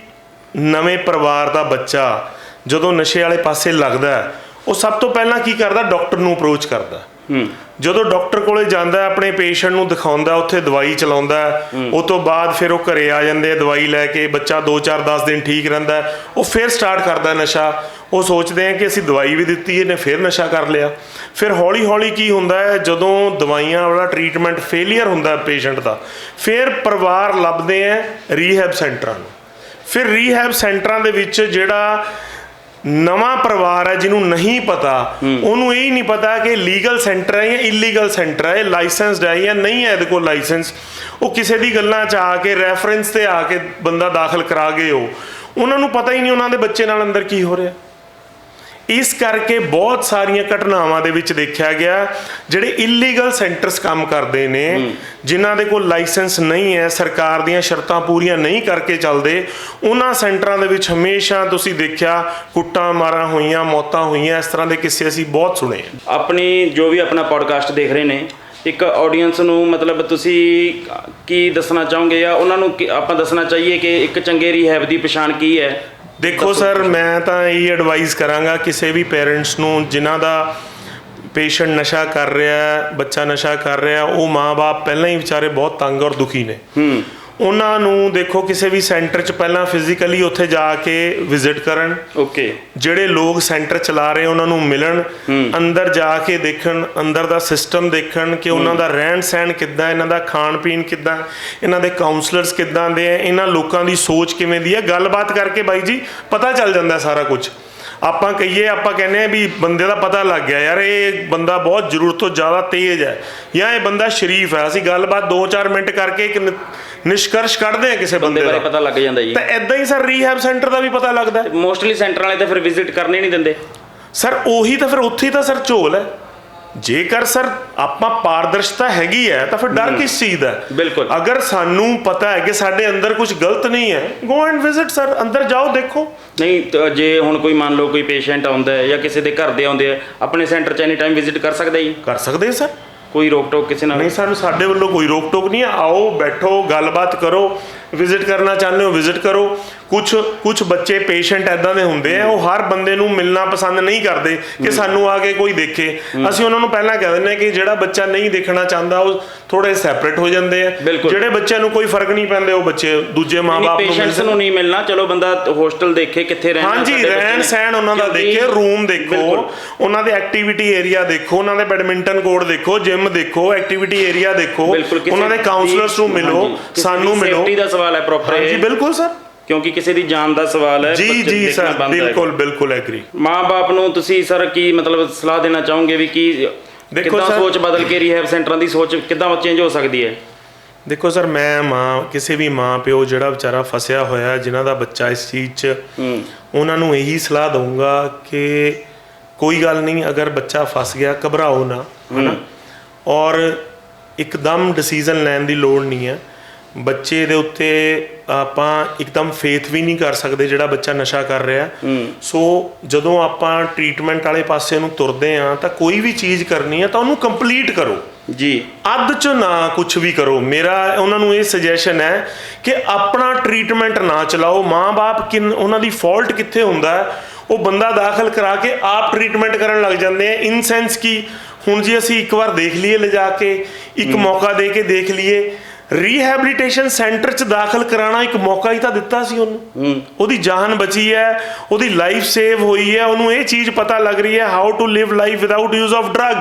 ਨਵੇਂ ਪਰਿਵਾਰ ਦਾ ਬੱਚਾ ਜਦੋਂ ਨਸ਼ੇ ਵਾਲੇ ਪਾਸੇ ਲੱਗਦਾ ਉਹ ਸਭ ਤੋਂ ਪਹਿਲਾਂ ਕੀ ਕਰਦਾ ਡਾਕਟਰ ਨੂੰ ਅਪਰੋਚ ਕਰਦਾ ਜਦੋਂ ਡਾਕਟਰ ਕੋਲੇ ਜਾਂਦਾ ਆਪਣੇ ਪੇਸ਼ੈਂਟ ਨੂੰ ਦਿਖਾਉਂਦਾ ਉੱਥੇ ਦਵਾਈ ਚਲਾਉਂਦਾ ਉਹ ਤੋਂ ਬਾਅਦ ਫਿਰ ਉਹ ਘਰੇ ਆ ਜਾਂਦੇ ਆ ਦਵਾਈ ਲੈ ਕੇ ਬੱਚਾ 2-4 10 ਦਿਨ ਠੀਕ ਰਹਿੰਦਾ ਉਹ ਫਿਰ ਸਟਾਰਟ ਕਰਦਾ ਨਸ਼ਾ। ਉਹ ਸੋਚਦੇ ਆ ਕਿ ਅਸੀਂ ਦਵਾਈ ਵੀ ਦਿੱਤੀ ਇਹਨੇ ਫਿਰ ਨਸ਼ਾ ਕਰ ਲਿਆ। ਫਿਰ ਹੌਲੀ-ਹੌਲੀ ਕੀ ਹੁੰਦਾ ਹੈ ਜਦੋਂ ਦਵਾਈਆਂ ਵਾਲਾ ਟ੍ਰੀਟਮੈਂਟ ਫੇਲਿਅਰ ਹੁੰਦਾ ਪੇਸ਼ੈਂਟ ਦਾ ਫਿਰ ਪਰਿਵਾਰ ਲੱਭਦੇ ਆ ਰੀਹੈਬ ਸੈਂਟਰਾਂ ਨੂੰ। ਫਿਰ ਰੀਹੈਬ ਸੈਂਟਰਾਂ ਦੇ ਵਿੱਚ ਜਿਹੜਾ ਨਵਾਂ ਪਰਿਵਾਰ ਹੈ ਜਿਹਨੂੰ ਨਹੀਂ ਪਤਾ ਉਹਨੂੰ ਇਹ ਹੀ ਨਹੀਂ ਪਤਾ ਕਿ ਲੀਗਲ ਸੈਂਟਰ ਹੈ ਜਾਂ ਇਲੀਗਲ ਸੈਂਟਰ ਹੈ ਲਾਇਸੈਂਸਡ ਹੈ ਜਾਂ ਨਹੀਂ ਹੈ ਇਹਦੇ ਕੋਲ ਲਾਇਸੈਂਸ ਉਹ ਕਿਸੇ ਦੀ ਗੱਲਾਂ 'ਚ ਆ ਕੇ ਰੈਫਰੈਂਸ ਤੇ ਆ ਕੇ ਬੰਦਾ ਦਾਖਲ ਕਰਾ ਗਏ ਉਹ ਉਹਨਾਂ ਨੂੰ ਪਤਾ ਹੀ ਨਹੀਂ ਉਹਨਾਂ ਦੇ ਬੱਚੇ ਨਾਲ ਅੰਦਰ ਕੀ ਹੋ ਰਿਹਾ। ਇਸ ਕਰਕੇ ਬਹੁਤ ਸਾਰੀਆਂ ਘਟਨਾਵਾਂ ਦੇ ਵਿੱਚ ਦੇਖਿਆ ਗਿਆ ਜਿਹੜੇ ਇਲੀਗਲ ਸੈਂਟਰਸ ਕੰਮ ਕਰਦੇ ਨੇ ਜਿਨ੍ਹਾਂ ਦੇ ਕੋਲ ਲਾਇਸੈਂਸ ਨਹੀਂ ਹੈ ਸਰਕਾਰ ਦੀਆਂ ਸ਼ਰਤਾਂ ਪੂਰੀਆਂ ਨਹੀਂ ਕਰਕੇ ਚੱਲਦੇ ਉਹਨਾਂ ਸੈਂਟਰਾਂ ਦੇ ਵਿੱਚ ਹਮੇਸ਼ਾ ਤੁਸੀਂ ਦੇਖਿਆ ਕੁੱਟਾਂ ਮਾਰਾਂ ਹੋਈਆਂ ਮੌਤਾਂ ਹੋਈਆਂ ਇਸ ਤਰ੍ਹਾਂ ਦੇ ਕਿੱਸੇ ਅਸੀਂ ਬਹੁਤ ਸੁਣੇ ਆਪਣੀ ਜੋ ਵੀ ਆਪਣਾ ਪੋਡਕਾਸਟ ਦੇਖ ਰਹੇ ਨੇ ਇੱਕ ਆਡੀਅנס ਨੂੰ ਮਤਲਬ ਤੁਸੀਂ ਕੀ ਦੱਸਣਾ ਚਾਹੋਗੇ ਜਾਂ ਉਹਨਾਂ ਨੂੰ ਆਪਾਂ ਦੱਸਣਾ ਚਾਹੀਏ ਕਿ ਇੱਕ ਚੰਗੇ ਰੀਹੈਬ ਦੀ ਪਛਾਣ ਕੀ ਹੈ? ਦੇਖੋ ਸਰ ਮੈਂ ਤਾਂ ਇਹ ਐਡਵਾਈਸ ਕਰਾਂਗਾ ਕਿਸੇ ਵੀ ਪੇਰੈਂਟਸ ਨੂੰ ਜਿਨ੍ਹਾਂ ਦਾ ਪੇਸ਼ੈਂਟ ਨਸ਼ਾ ਕਰ ਰਿਹਾ ਹੈ ਬੱਚਾ ਨਸ਼ਾ ਕਰ ਰਿਹਾ ਉਹ ਮਾਪੇ ਪਹਿਲਾਂ ਹੀ ਵਿਚਾਰੇ ਬਹੁਤ ਤੰਗ ਔਰ ਦੁਖੀ ਨੇ। ਹੂੰ। ਉਹਨਾਂ ਨੂੰ ਦੇਖੋ ਕਿਸੇ ਵੀ ਸੈਂਟਰ 'ਚ ਪਹਿਲਾਂ ਫਿਜ਼ੀਕਲੀ ਉੱਥੇ ਜਾ ਕੇ ਵਿਜ਼ਿਟ ਕਰਨ। ਓਕੇ ਜਿਹੜੇ ਲੋਕ ਸੈਂਟਰ ਚਲਾ ਰਹੇ ਉਹਨਾਂ ਨੂੰ ਮਿਲਣ। ਅੰਦਰ ਜਾ ਕੇ ਦੇਖਣ ਅੰਦਰ ਦਾ ਸਿਸਟਮ ਦੇਖਣ ਕਿ ਉਹਨਾਂ ਦਾ ਰਹਿਣ ਸਹਿਣ ਕਿੱਦਾਂ ਇਹਨਾਂ ਦਾ ਖਾਣ ਪੀਣ ਕਿੱਦਾਂ ਇਹਨਾਂ ਦੇ ਕਾਉਂਸਲਰਸ ਕਿੱਦਾਂ ਦੇ ਆ ਇਹਨਾਂ ਲੋਕਾਂ ਦੀ ਸੋਚ ਕਿਵੇਂ ਦੀ ਹੈ ਗੱਲਬਾਤ ਕਰਕੇ ਬਾਈ ਜੀ ਪਤਾ ਚੱਲ ਜਾਂਦਾ ਸਾਰਾ ਕੁਝ। ਆਪਾਂ ਕਹੀਏ ਆਪਾਂ ਕਹਿੰਦੇ ਆ ਵੀ ਬੰਦੇ ਦਾ ਪਤਾ ਲੱਗ ਗਿਆ ਯਾਰ ਇਹ ਬੰਦਾ ਬਹੁਤ ਜ਼ਰੂਰਤ ਤੋਂ ਜ਼ਿਆਦਾ ਤੇਜ਼ ਹੈ। ਜਾਂ ਇਹ ਬੰਦਾ ਸ਼ਰੀਫ ਹੈ। ਅਸੀਂ ਗੱਲਬਾਤ 2-4 ਮਿੰਟ ਕਰਕੇ ਇੱਕ ਨਿਸ਼ਕਰਸ਼ ਕੱਢਦੇ ਆ ਕਿਸੇ ਬੰਦੇ ਬਾਰੇ ਦਾ। ਪਤਾ ਲੱਗ ਜਾਂਦਾ ਜੀ। ਤਾਂ ਐਦਾਂ ਹੀ ਸਰ ਰੀਹੈਬ ਸੈਂਟਰ ਦਾ ਵੀ ਪਤਾ ਲੱਗਦਾ ਹੈ। ਮੋਸਟਲੀ ਸੈਂਟਰ ਵਾਲੇ ਤਾਂ ਫਿਰ ਵਿਜ਼ਿਟ ਕਰਨੇ ਨਹੀਂ ਦਿੰਦੇ। ਸਰ ਉਹੀ ਤਾਂ ਫਿਰ ਉੱਥੇ ਹੀ ਤਾਂ ਸਰ ਝੋਲ ਹੈ। ਜੇਕਰ ਸਰ ਆਪਾਂ ਪਾਰਦਰਸ਼ਤਾ ਹੈਗੀ ਹੈ ਤਾਂ ਫਿਰ ਡਰ ਕਿਸ ਚੀਜ਼ ਦਾ ਹੈ? ਬਿਲਕੁਲ। ਅਗਰ ਸਾਨੂੰ ਪਤਾ ਹੈ ਕਿ ਸਾਡੇ ਅੰਦਰ ਕੁਝ ਗਲਤ ਨਹੀਂ ਹੈ ਗੋ ਐਂਡ ਵਿਜ਼ਿਟ ਸਰ ਅੰਦਰ ਜਾਓ ਦੇਖੋ। ਨਹੀਂ ਤਾਂ ਜੇ ਹੁਣ ਕੋਈ ਮੰਨ ਲਓ ਕੋਈ ਪੇਸ਼ੈਂਟ ਆਉਂਦਾ ਹੈ ਜਾਂ ਕਿਸੇ ਦੇ ਘਰ ਦੇ ਆਉਂਦੇ ਆ ਆਪਣੇ ਸੈਂਟਰ 'ਚ ਐਨੀ ਟਾਈਮ ਵਿਜ਼ਿਟ ਕਰ ਸਕਦਾ ਜੀ? ਕਰ ਸਕਦੇ ਸਰ। ਕੋਈ ਰੋਕ ਟੋਕ ਕਿਸੇ ਨਾਲ? ਨਹੀਂ ਸਾਨੂੰ ਸਾਡੇ ਵੱਲੋਂ ਕੋਈ ਰੋਕ ਟੋਕ ਨਹੀਂ ਹੈ ਆਓ ਬੈਠੋ ਗੱਲਬਾਤ ਕਰੋ ਵਿਜ਼ਿਟ ਕਰਨਾ ਚਾਹੁੰਦੇ ਹੋ ਵਿਜ਼ਿਟ ਕਰੋ। ਕੁਝ ਕੁਝ ਬੱਚੇ ਪੇਸ਼ੈਂਟ ਐਦਾਂ ਦੇ ਹੁੰਦੇ ਆ ਉਹ ਹਰ ਬੰਦੇ ਨੂੰ ਮਿਲਣਾ ਪਸੰਦ ਨਹੀਂ ਕਰਦੇ ਕਿ ਸਾਨੂੰ ਆ ਕੇ ਕੋਈ ਦੇਖੇ। ਅਸੀਂ ਉਹਨਾਂ ਨੂੰ ਪਹਿਲਾਂ ਕਹਿ ਦਿੰਦੇ ਕਿ ਜਿਹੜਾ ਬੱਚਾ ਨਹੀਂ ਦੇਖਣਾ ਚਾਹੁੰਦਾ ਉਹ ਥੋੜੇ ਸੈਪਰੇਟ ਹੋ ਜਾਂਦੇ ਆ। ਜਿਹੜੇ ਬੱਚਿਆਂ ਨੂੰ ਕੋਈ ਫ਼ਰਕ ਨਹੀਂ ਪੈਂਦੇ ਉਹ ਬੱਚੇ ਦੂਜੇ ਮਾਪੇ ਨੂੰ ਪੇਸ਼ੈਂਟਸ ਨੂੰ ਨਹੀਂ ਮਿਲਣਾ। ਚਲੋ ਬੰਦਾ ਹੋਸਟਲ ਦੇਖੇ ਕਿੱਥੇ ਰਹਿਣਾ ਹਾਂਜੀ ਰਹਿਣ। ਸਹਿਣ ਉਹਨਾਂ ਦਾ ਦੇਖੇ ਰੂਮ ਦੇਖੋ। ਉਹਨਾਂ ਦੇ ਐਕਟੀਵਿਟੀ ਏਰੀਆ ਦੇਖੋ ਉਹਨਾਂ ਦੇ ਬੈਡਮਿੰਟਨ ਕੋਰਟ ਦੇਖੋ ਜਿਮ ਦੇਖੋ ਐਕਟੀਵਿਟੀ ਏਰੀਆ ਦੇਖੋ ਉਹਨਾਂ ਦੇ ਕਾਉਂਸਲਰਸ ਨੂੰ ਮਿਲੋ ਸਾਨੂੰ ਮਿਲੋ। ਸੇਫਟੀ ਦਾ ਸਵਾਲ ਹੈ ਪ੍ਰੋਪਰ ਹਾਂਜੀ ਇਹ। ਬਿਲਕੁਲ ਸਰ। ਕਿਉਂਕਿ ਕਿਸੇ ਦੀ ਜਾਨ ਦਾ ਸਵਾਲ ਹੈ ਜੀ ਜੀ ਸਰ। ਬਿਲਕੁਲ ਬਿਲਕੁਲ ਐਗਰੀ ਮਾਂ-ਬਾਪ ਨੂੰ ਤੁਸੀਂ ਸਰ ਕੀ ਮਤਲਬ ਸਲਾਹ ਦੇਣਾ ਚਾਹੋਗੇ ਵੀ ਕੀ ਦੇਖੋ ਸਰ- ਸੋਚ ਬਦਲ ਕੇ ਰੀਹੈਬ ਸੈਂਟਰਾਂ ਦੀ ਸੋਚ ਕਿੱਦਾਂ ਚੇਂਜ ਹੋ ਸਕਦੀ ਹੈ? ਦੇਖੋ ਸਰ ਮੈਂ ਮਾਂ ਕਿਸੇ ਵੀ ਮਾਂ ਪਿਓ ਜਿਹੜਾ ਵਿਚਾਰਾ ਫਸਿਆ ਹੋਇਆ ਜਿਨ੍ਹਾਂ ਦਾ ਬੱਚਾ ਇਸ ਚੀਜ਼ 'ਚ ਉਹਨਾਂ ਨੂੰ ਇਹੀ ਸਲਾਹ ਦਊਂਗਾ ਕਿ ਕੋਈ ਗੱਲ ਨਹੀਂ ਅਗਰ ਬੱਚਾ ਫਸ ਗਿਆ ਘਬਰਾਓ ਨਾ ਹਨਾ? ਔਰ ਇੱਕਦਮ ਡਿਸੀਜਨ ਲੈਣ ਦੀ ਲੋੜ ਨਹੀਂ ਹੈ। ਬੱਚੇ ਦੇ ਉੱਤੇ ਆਪਾਂ ਇੱਕਦਮ ਫੇਥ ਵੀ ਨਹੀਂ ਕਰ ਸਕਦੇ ਜਿਹੜਾ ਬੱਚਾ ਨਸ਼ਾ ਕਰ ਰਿਹਾ ਸੋ ਜਦੋਂ ਆਪਾਂ ਟ੍ਰੀਟਮੈਂਟ ਵਾਲੇ ਪਾਸੇ ਨੂੰ ਤੁਰਦੇ ਆ ਤਾਂ ਕੋਈ ਵੀ ਚੀਜ਼ ਕਰਨੀ ਹੈ ਤਾਂ ਉਹਨੂੰ ਕੰਪਲੀਟ ਕਰੋ। ਜੀ। ਅੱਧ ਚ ਨਾ ਕੁਝ ਵੀ ਕਰੋ। ਮੇਰਾ ਉਹਨਾਂ ਨੂੰ ਇਹ ਸੁਜੈਸ਼ਨ ਹੈ ਕਿ ਆਪਣਾ ਟ੍ਰੀਟਮੈਂਟ ਨਾ ਚਲਾਓ। ਮਾਂ-ਬਾਪ ਕਿਨ ਉਹਨਾਂ ਦੀ ਫਾਲਟ ਕਿੱਥੇ ਹੁੰਦਾ ਉਹ ਬੰਦਾ ਦਾਖਲ ਕਰਾ ਕੇ ਆਪ ਟ੍ਰੀਟਮੈਂਟ ਕਰਨ ਲੱਗ ਜਾਂਦੇ ਆ ਇਨ ਸੈਂਸ ਕਿ ਹੁਣ ਜੀ ਅਸੀਂ ਇੱਕ ਵਾਰ ਦੇਖ ਲਈਏ ਲਿਜਾ ਕੇ ਇੱਕ ਮੌਕਾ ਦੇ ਕੇ ਦੇਖ ਲਈਏ। ਰੀਹੈਬਿਲਿਟੇਸ਼ਨ ਸੈਂਟਰ ਚ ਦਾਖਲ ਕਰਾਉਣਾ ਇੱਕ ਮੌਕਾ ਹੀ ਤਾਂ ਦਿੱਤਾ ਸੀ ਉਹਨੂੰ। ਉਹਦੀ ਜਾਨ ਬਚੀ ਹੈ ਉਹਦੀ ਲਾਈਫ ਸੇਵ ਹੋਈ ਹੈ ਉਹਨੂੰ ਇਹ ਚੀਜ਼ ਪਤਾ ਲੱਗ ਰਹੀ ਹੈ how to live life without use of drug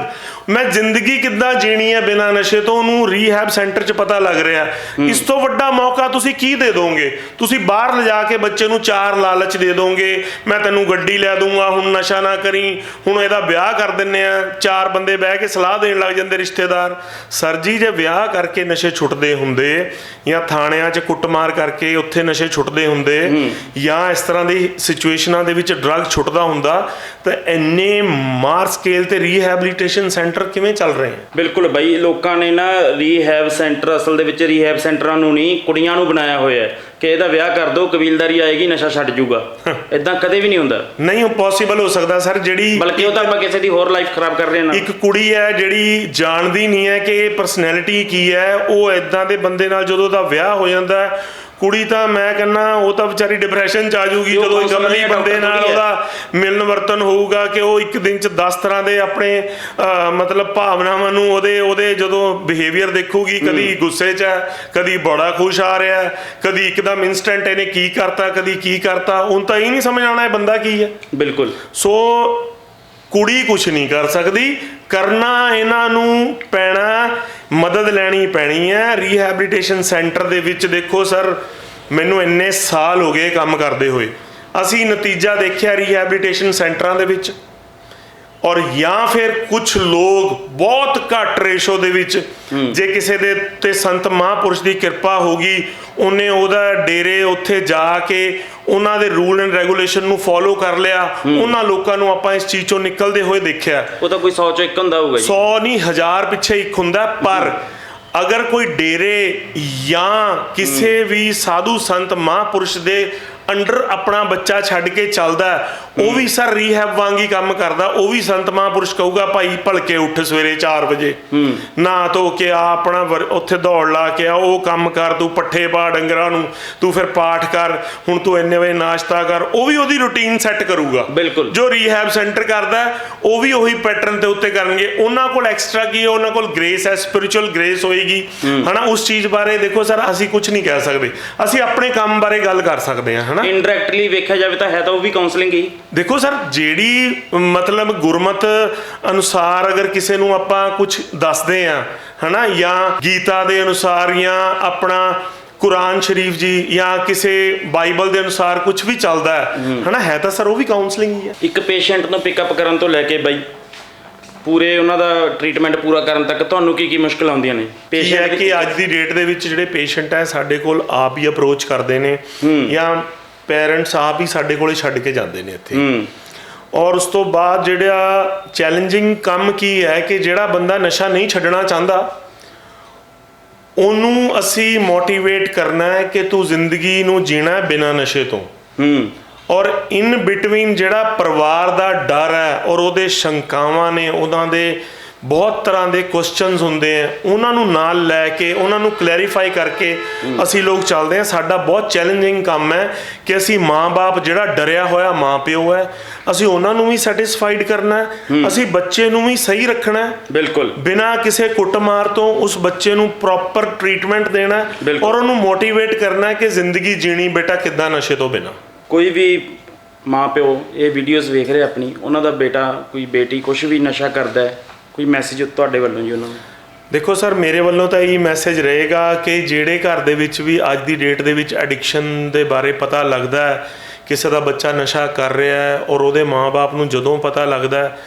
ਮੈਂ ਜ਼ਿੰਦਗੀ ਕਿੱਦਾਂ ਜੀਣੀ ਹੈ ਬਿਨਾਂ ਨਸ਼ੇ ਤੋਂ ਉਹਨੂੰ ਰੀਹੈਬ ਸੈਂਟਰ 'ਚ ਪਤਾ ਲੱਗ ਰਿਹਾ ਇਸ ਤੋਂ ਵੱਡਾ ਮੌਕਾ ਤੁਸੀਂ ਕੀ ਦੇ ਦੋਗੇ? ਤੁਸੀਂ ਬਾਹਰ ਲਿਜਾ ਕੇ ਬੱਚੇ ਨੂੰ ਚਾਰ ਲਾਲਚ ਦੇ ਦੋਗੇ ਮੈਂ ਤੈਨੂੰ ਗੱਡੀ ਲੈ ਦੂੰਗਾ ਹੁਣ ਨਸ਼ਾ ਨਾ ਕਰੀ ਹੁਣ ਇਹਦਾ ਵਿਆਹ ਕਰ ਦਿੰਨੇ ਆ ਚਾਰ ਬੰਦੇ ਬਹਿ ਕੇ ਸਲਾਹ ਦੇਣ ਲੱਗ ਜਾਂਦੇ ਰਿਸ਼ਤੇਦਾਰ। ਸਰ ਜੀ ਜੇ ਵਿਆਹ ਕਰਕੇ ਨਸ਼ੇ ਛੁੱਟਦੇ ਹੁੰਦੇ ਜਾਂ ਥਾਣਿਆਂ 'ਚ ਕੁੱਟਮਾਰ ਕਰਕੇ ਉੱਥੇ ਨਸ਼ੇ ਛੁੱਟਦੇ ਹੁੰਦੇ ਜਾਂ ਇਸ ਤਰ੍ਹਾਂ ਦੀ ਸਿਚੁਏਸ਼ਨਾਂ ਦੇ ਵਿੱਚ ਡਰੱਗ ਛੁੱਟਦਾ ਹੁੰਦਾ ਤਾਂ ਇੰਨੇ ਮਾਰ ਸਕੇਲ ਤੇ ਰੀਹੈਬਿਲਿਟੇਸ਼ਨ ਸੈਂਟਰ ਕਿਵੇਂ ਚੱਲ ਰਹੇ ਆ? ਬਿਲਕੁਲ ਬਈ ਲੋਕਾਂ ਨੇ ਨਾ ਰੀਹੈਬ ਸੈਂਟਰ ਅਸਲ ਦੇ ਵਿੱਚ ਰੀਹੈਬ ਸੈਂਟਰਾਂ ਨੂੰ ਨਹੀਂ ਕੁੜੀਆਂ ਨੂੰ ਬਣਾਇਆ ਹੋਇਆ ਹੈ। ਕਿ ਇਹਦਾ ਵਿਆਹ ਕਰ ਦਿਓ ਕਬੀਲਦਾਰੀ ਆਏਗੀ ਨਸ਼ਾ ਛੱਡ ਜੂਗਾ। ਇਦਾਂ ਕਦੇ ਵੀ ਨਹੀਂ ਹੁੰਦਾ। ਨਹੀਂ ਪੋਸੀਬਲ ਹੋ ਸਕਦਾ ਸਰ ਜਿਹੜੀ ਬਲਕਿ ਉਹ ਤਾਂ ਆਪਾਂ ਕਿਸੇ ਦੀ ਹੋਰ ਲਾਈਫ ਖਰਾਬ ਕਰ ਰਹੇ ਨਾ। ਇੱਕ ਕੁੜੀ ਹੈ ਜਿਹੜੀ ਜਾਣਦੀ ਨਹੀਂ ਹੈ ਕਿ ਇਹ ਪਰਸਨੈਲਿਟੀ ਕੀ ਹੈ ਉਹ ਐਦਾਂ ਦੇ ਬੰਦੇ ਨਾਲ ਜਦੋਂ ਦਾ ਵਿਆਹ ਹੋ ਜਾਂਦਾ ਕੁੜੀ ਤਾਂ ਮੈਂ ਕਹਿੰਨਾ ਉਹ ਤਾਂ ਵਿਚਾਰੀ ਡਿਪਰੈਸ਼ਨ ਚ ਆ ਜਾਊਗੀ ਜਦੋਂ ਹੈ, ਬੰਦੇ ਨਾਲ। ਉਹਦਾ ਮਿਲਨ ਵਰਤਨ ਹੋਊਗਾ ਕਿ ਉਹ ਇੱਕ ਦਿਨ ਚ 10 ਤਰ੍ਹਾਂ ਦੇ ਆਪਣੇ ਮਤਲਬ ਭਾਵਨਾਵਾਂ ਨੂੰ ਉਹਦੇ ਉਹਦੇ ਜਦੋਂ ਬਿਹੇਵੀਅਰ ਦੇਖੂਗੀ ਕਦੀ ਗੁੱਸੇ 'ਚ ਹੈ ਕਦੀ ਬੜਾ ਖੁਸ਼ ਆ ਰਿਹਾ ਹੈ ਕਦੀ ਇੱਕਦਮ ਇਨਸਟੈਂਟ ਇਹਨੇ ਕੀ ਕਰਤਾ ਕਦੀ ਕੀ ਕਰਤਾ ਹੁਣ ਤਾਂ ਇਹ ਨਹੀਂ ਸਮਝ ਆਉਣਾ ਇਹ ਬੰਦਾ ਕੀ ਹੈ। ਬਿਲਕੁਲ। ਸੋ ਕੁੜੀ ਕੁਛ ਨਹੀਂ ਕਰ ਸਕਦੀ। ਕਰਨਾ ਇਹਨਾਂ ਨੂੰ ਪੈਣਾ ਮਦਦ ਲੈਣੀ ਪੈਣੀ ਹੈ। ਰੀਹੈਬਿਲਿਟੇਸ਼ਨ ਸੈਂਟਰ ਦੇ ਵਿੱਚ ਦੇਖੋ ਸਰ ਮੈਨੂੰ ਇੰਨੇ ਸਾਲ ਹੋ ਗਏ ਕੰਮ ਕਰਦੇ ਹੋਏ। ਅਸੀਂ ਨਤੀਜਾ ਦੇਖਿਆ ਰੀਹੈਬਿਲਿਟੇਸ਼ਨ ਸੈਂਟਰਾਂ ਦੇ ਵਿੱਚ। ਔਰ ਜਾਂ ਫਿਰ ਕੁਝ ਲੋਕ ਬਹੁਤ ਘੱਟ ਰੇਸ਼ੋ ਦੇ ਵਿੱਚ ਜੇ ਕਿਸੇ ਦੇ ਉੱਤੇ ਸੰਤ ਮਹਾਂਪੁਰਸ਼ ਦੀ ਕਿਰਪਾ ਹੋਗੀ ਉਹਨੇ ਉਹਦਾ ਡੇਰੇ ਉੱਥੇ ਜਾ ਕੇ ਉਹਨਾਂ ਦੇ ਰੂਲ ਐਂਡ ਰੈਗੂਲੇਸ਼ਨ ਨੂੰ ਫੋਲੋ ਕਰ ਲਿਆ। ਉਹਨਾਂ ਲੋਕਾਂ ਨੂੰ ਆਪਾਂ ਇਸ ਚੀਜ਼ ਚੋਂ ਨਿਕਲਦੇ ਹੋਏ ਦੇਖਿਆ। ਉਹ ਤਾਂ ਕੋਈ 100 ਚੋਂ ਇੱਕ ਹੁੰਦਾ ਹੋਊਗਾ ਜੀ। 100 ਨਹੀਂ ਹਜ਼ਾਰ ਪਿੱਛੇ ਇੱਕ ਹੁੰਦਾ ਪਰ ਅਗਰ ਕੋਈ ਡੇਰੇ ਜਾਂ ਕਿਸੇ ਵੀ ਸਾਧੂ ਸੰਤ ਮਹਾਂਪੁਰਸ਼ ਦੇ ਅੰਡਰ ਆਪਣਾ ਬੱਚਾ ਛੱਡ ਕੇ ਚੱਲਦਾ ਉਹ ਵੀ ਸਰ ਰੀਹੈਬ ਵਾਂਗ ਹੀ ਕੰਮ ਕਰਦਾ। ਉਹ ਵੀ ਸੰਤ ਮਹਾਂਪੁਰਸ਼ ਕਹੂਗਾ ਭਾਈ ਭਲਕੇ ਉੱਠ ਸਵੇਰੇ 4 ਵਜੇ। ਨਾ ਧੋ ਕੇ ਆ ਆਪਣਾ ਉੱਥੇ ਦੌੜ ਲਾ ਕੇ ਆ ਉਹ ਕੰਮ ਕਰ ਤੂੰ ਪੱਠੇ ਪਾ ਡੰਗਰਾਂ ਨੂੰ ਤੂੰ ਫਿਰ ਪਾਠ ਕਰ ਹੁਣ ਤੂੰ ਇੰਨੇ ਵਜੇ ਨਾਸ਼ਤਾ ਕਰ। ਉਹ ਵੀ ਉਹਦੀ ਰੁਟੀਨ ਸੈੱਟ ਕਰੂਗਾ। ਬਿਲਕੁਲ। ਜੋ ਰੀਹੈਬ ਸੈਂਟਰ ਕਰਦਾ ਉਹ ਵੀ ਉਹੀ ਪੈਟਰਨ ਦੇ ਉੱਤੇ ਕਰਨਗੇ। ਉਹਨਾਂ ਕੋਲ ਐਕਸਟਰਾ ਕੀ ਹੈ? ਉਹਨਾਂ ਕੋਲ ਗ੍ਰੇਸ ਹੈ ਸਪਿਰਚੁਅਲ ਗ੍ਰੇਸ ਹੋਏਗੀ। ਹਨਾ ਉਸ ਚੀਜ਼ ਬਾਰੇ ਦੇਖੋ ਸਰ ਅਸੀਂ ਕੁਝ ਨਹੀਂ ਕਹਿ ਸਕਦੇ। ਅਸੀਂ ਆਪਣੇ ਕੰਮ ਬਾਰੇ ਗੱਲ ਕਰ ਸਕਦੇ ਹਾਂ ਹਨਾ? ਇਨਡਾਇਰੈਕਟਲੀ ਵੇਖਿਆ ਜਾਵੇ ਤਾਂ ਹੈ ਤਾਂ ਉਹ ਵੀ ਕਾਉਂਸਲਿੰਗ ਹੀ। ਦੇਖੋ ਸਰ ਜਿਹੜੀ ਮਤਲਬ ਗੁਰਮਤ ਅਨੁਸਾਰ ਅਗਰ ਕਿਸੇ ਨੂੰ ਆਪਾਂ ਕੁਝ ਦੱਸਦੇ ਆ ਹਨਾ ਜਾਂ ਗੀਤਾ ਦੇ ਅਨੁਸਾਰ ਜਾਂ ਆਪਣਾ ਕੁਰਾਨ ਸ਼ਰੀਫ ਜੀ ਜਾਂ ਕਿਸੇ ਬਾਈਬਲ ਦੇ ਅਨੁਸਾਰ ਕੁਝ ਵੀ ਚੱਲਦਾ ਹੈ ਹਨਾ ਹੈ ਤਾਂ ਸਰ ਉਹ ਵੀ ਕਾਉਂਸਲਿੰਗ ਹੀ ਹੈ। ਇੱਕ ਪੇਸ਼ੈਂਟ ਨੂੰ ਪਿਕਅਪ ਕਰਨ ਤੋਂ ਲੈ ਕੇ ਬਈ ਪੂਰੇ ਉਹਨਾਂ ਦਾ ਟ੍ਰੀਟਮੈਂਟ ਪੂਰਾ ਕਰਨ ਤੱਕ ਤੁਹਾਨੂੰ ਕੀ ਕੀ ਮੁਸ਼ਕਲ ਆਉਂਦੀਆਂ ਨੇ? ਹੈ ਕਿ ਅੱਜ ਦੀ ਡੇਟ ਦੇ ਵਿੱਚ ਜਿਹੜੇ ਪੇਸ਼ੈਂਟ ਹੈ ਸਾਡੇ ਕੋਲ ਆਪ ਹੀ ਅਪਰੋਚ ਕਰਦੇ ਨੇ ਜਾਂ ਪੇਰੈਂਟਸ ਆਪ ਹੀ ਸਾਡੇ ਕੋਲੇ ਛੱਡ ਕੇ ਜਾਂਦੇ ਨੇ ਇੱਥੇ। ਔਰ ਉਸ ਤੋਂ ਬਾਅਦ ਜਿਹੜਾ ਚੈਲੰਜਿੰਗ ਕੰਮ ਕੀ ਹੈ ਕਿ ਜਿਹੜਾ ਬੰਦਾ ਨਸ਼ਾ ਨਹੀਂ ਛੱਡਣਾ ਚਾਹੁੰਦਾ ਉਹਨੂੰ ਅਸੀਂ ਮੋਟੀਵੇਟ ਕਰਨਾ ਹੈ ਕਿ ਤੂੰ ਜ਼ਿੰਦਗੀ ਨੂੰ ਜੀਣਾ ਹੈ ਬਿਨਾਂ ਨਸ਼ੇ ਤੋਂ। ਹੂੰ। ਔਰ ਇਨ ਬਿਟਵੀਨ ਜਿਹੜਾ ਪਰਿਵਾਰ ਦਾ ਡਰ ਹੈ ਔਰ ਉਹਦੇ ਸ਼ੰਕਾਵਾਂ ਨੇ ਉਹਨਾਂ ਦੇ ਬਹੁਤ ਤਰ੍ਹਾਂ ਦੇ ਕੁਐਸਚਨਸ ਹੁੰਦੇ ਆ। ਉਹਨਾਂ ਨੂੰ ਨਾਲ ਲੈ ਕੇ ਉਹਨਾਂ ਨੂੰ ਕਲੈਰੀਫਾਈ ਕਰਕੇ ਅਸੀਂ ਲੋਕ ਚੱਲਦੇ ਆ ਸਾਡਾ ਬਹੁਤ ਚੈਲੰਜਿੰਗ ਕੰਮ ਹੈ ਕਿ ਅਸੀਂ ਮਾਂ-ਬਾਪ ਜਿਹੜਾ ਡਰਿਆ ਹੋਇਆ ਮਾਂ-ਪਿਓ ਹੈ ਅਸੀਂ ਉਹਨਾਂ ਨੂੰ ਵੀ ਸੈਟੀਸਫਾਈਡ ਕਰਨਾ ਹੈ। ਅਸੀਂ ਬੱਚੇ ਨੂੰ ਵੀ ਸਹੀ ਰੱਖਣਾ ਹੈ। ਬਿਲਕੁਲ। ਬਿਨਾਂ ਕਿਸੇ ਕੁੱਟਮਾਰ ਤੋਂ ਉਸ ਬੱਚੇ ਨੂੰ ਪ੍ਰੋਪਰ ਟ੍ਰੀਟਮੈਂਟ ਦੇਣਾ। ਔਰ ਉਹਨੂੰ ਮੋਟੀਵੇਟ ਕਰਨਾ ਹੈ ਕਿ ਜ਼ਿੰਦਗੀ ਜੀਣੀ ਬੇਟਾ ਕਿੱਦਾਂ ਨਸ਼ੇ ਤੋਂ ਬਿਨਾਂ। ਕੋਈ ਵੀ ਮਾਂ ਪਿਓ ਇਹ ਵੀਡੀਓਜ਼ ਵੇਖ ਰਿਹਾ ਆਪਣੀ ਉਹਨਾਂ ਦਾ ਬੇਟਾ ਕੋਈ ਬੇਟੀ ਕੁਝ ਵੀ ਨਸ਼ਾ ਕਰਦਾ ਹੈ ਕੋਈ ਮੈਸੇਜ ਤੁਹਾਡੇ ਵੱਲੋਂ ਜੀ ਉਹਨਾਂ ਨੂੰ? ਦੇਖੋ ਸਰ ਮੇਰੇ ਵੱਲੋਂ ਤਾਂ ਇਹ ਮੈਸੇਜ ਰਹੇਗਾ ਕਿ ਜਿਹੜੇ ਘਰ ਦੇ ਵਿੱਚ ਵੀ ਅੱਜ ਦੀ ਡੇਟ ਦੇ ਵਿੱਚ ਐਡਿਕਸ਼ਨ ਦੇ ਬਾਰੇ ਪਤਾ ਲੱਗਦਾ ਹੈ ਕਿਸੇ ਦਾ ਬੱਚਾ ਨਸ਼ਾ ਕਰ ਰਿਹਾ ਹੈ ਔਰ ਉਹਦੇ ਮਾਪੇ ਨੂੰ ਜਦੋਂ ਪਤਾ ਲੱਗਦਾ ਹੈ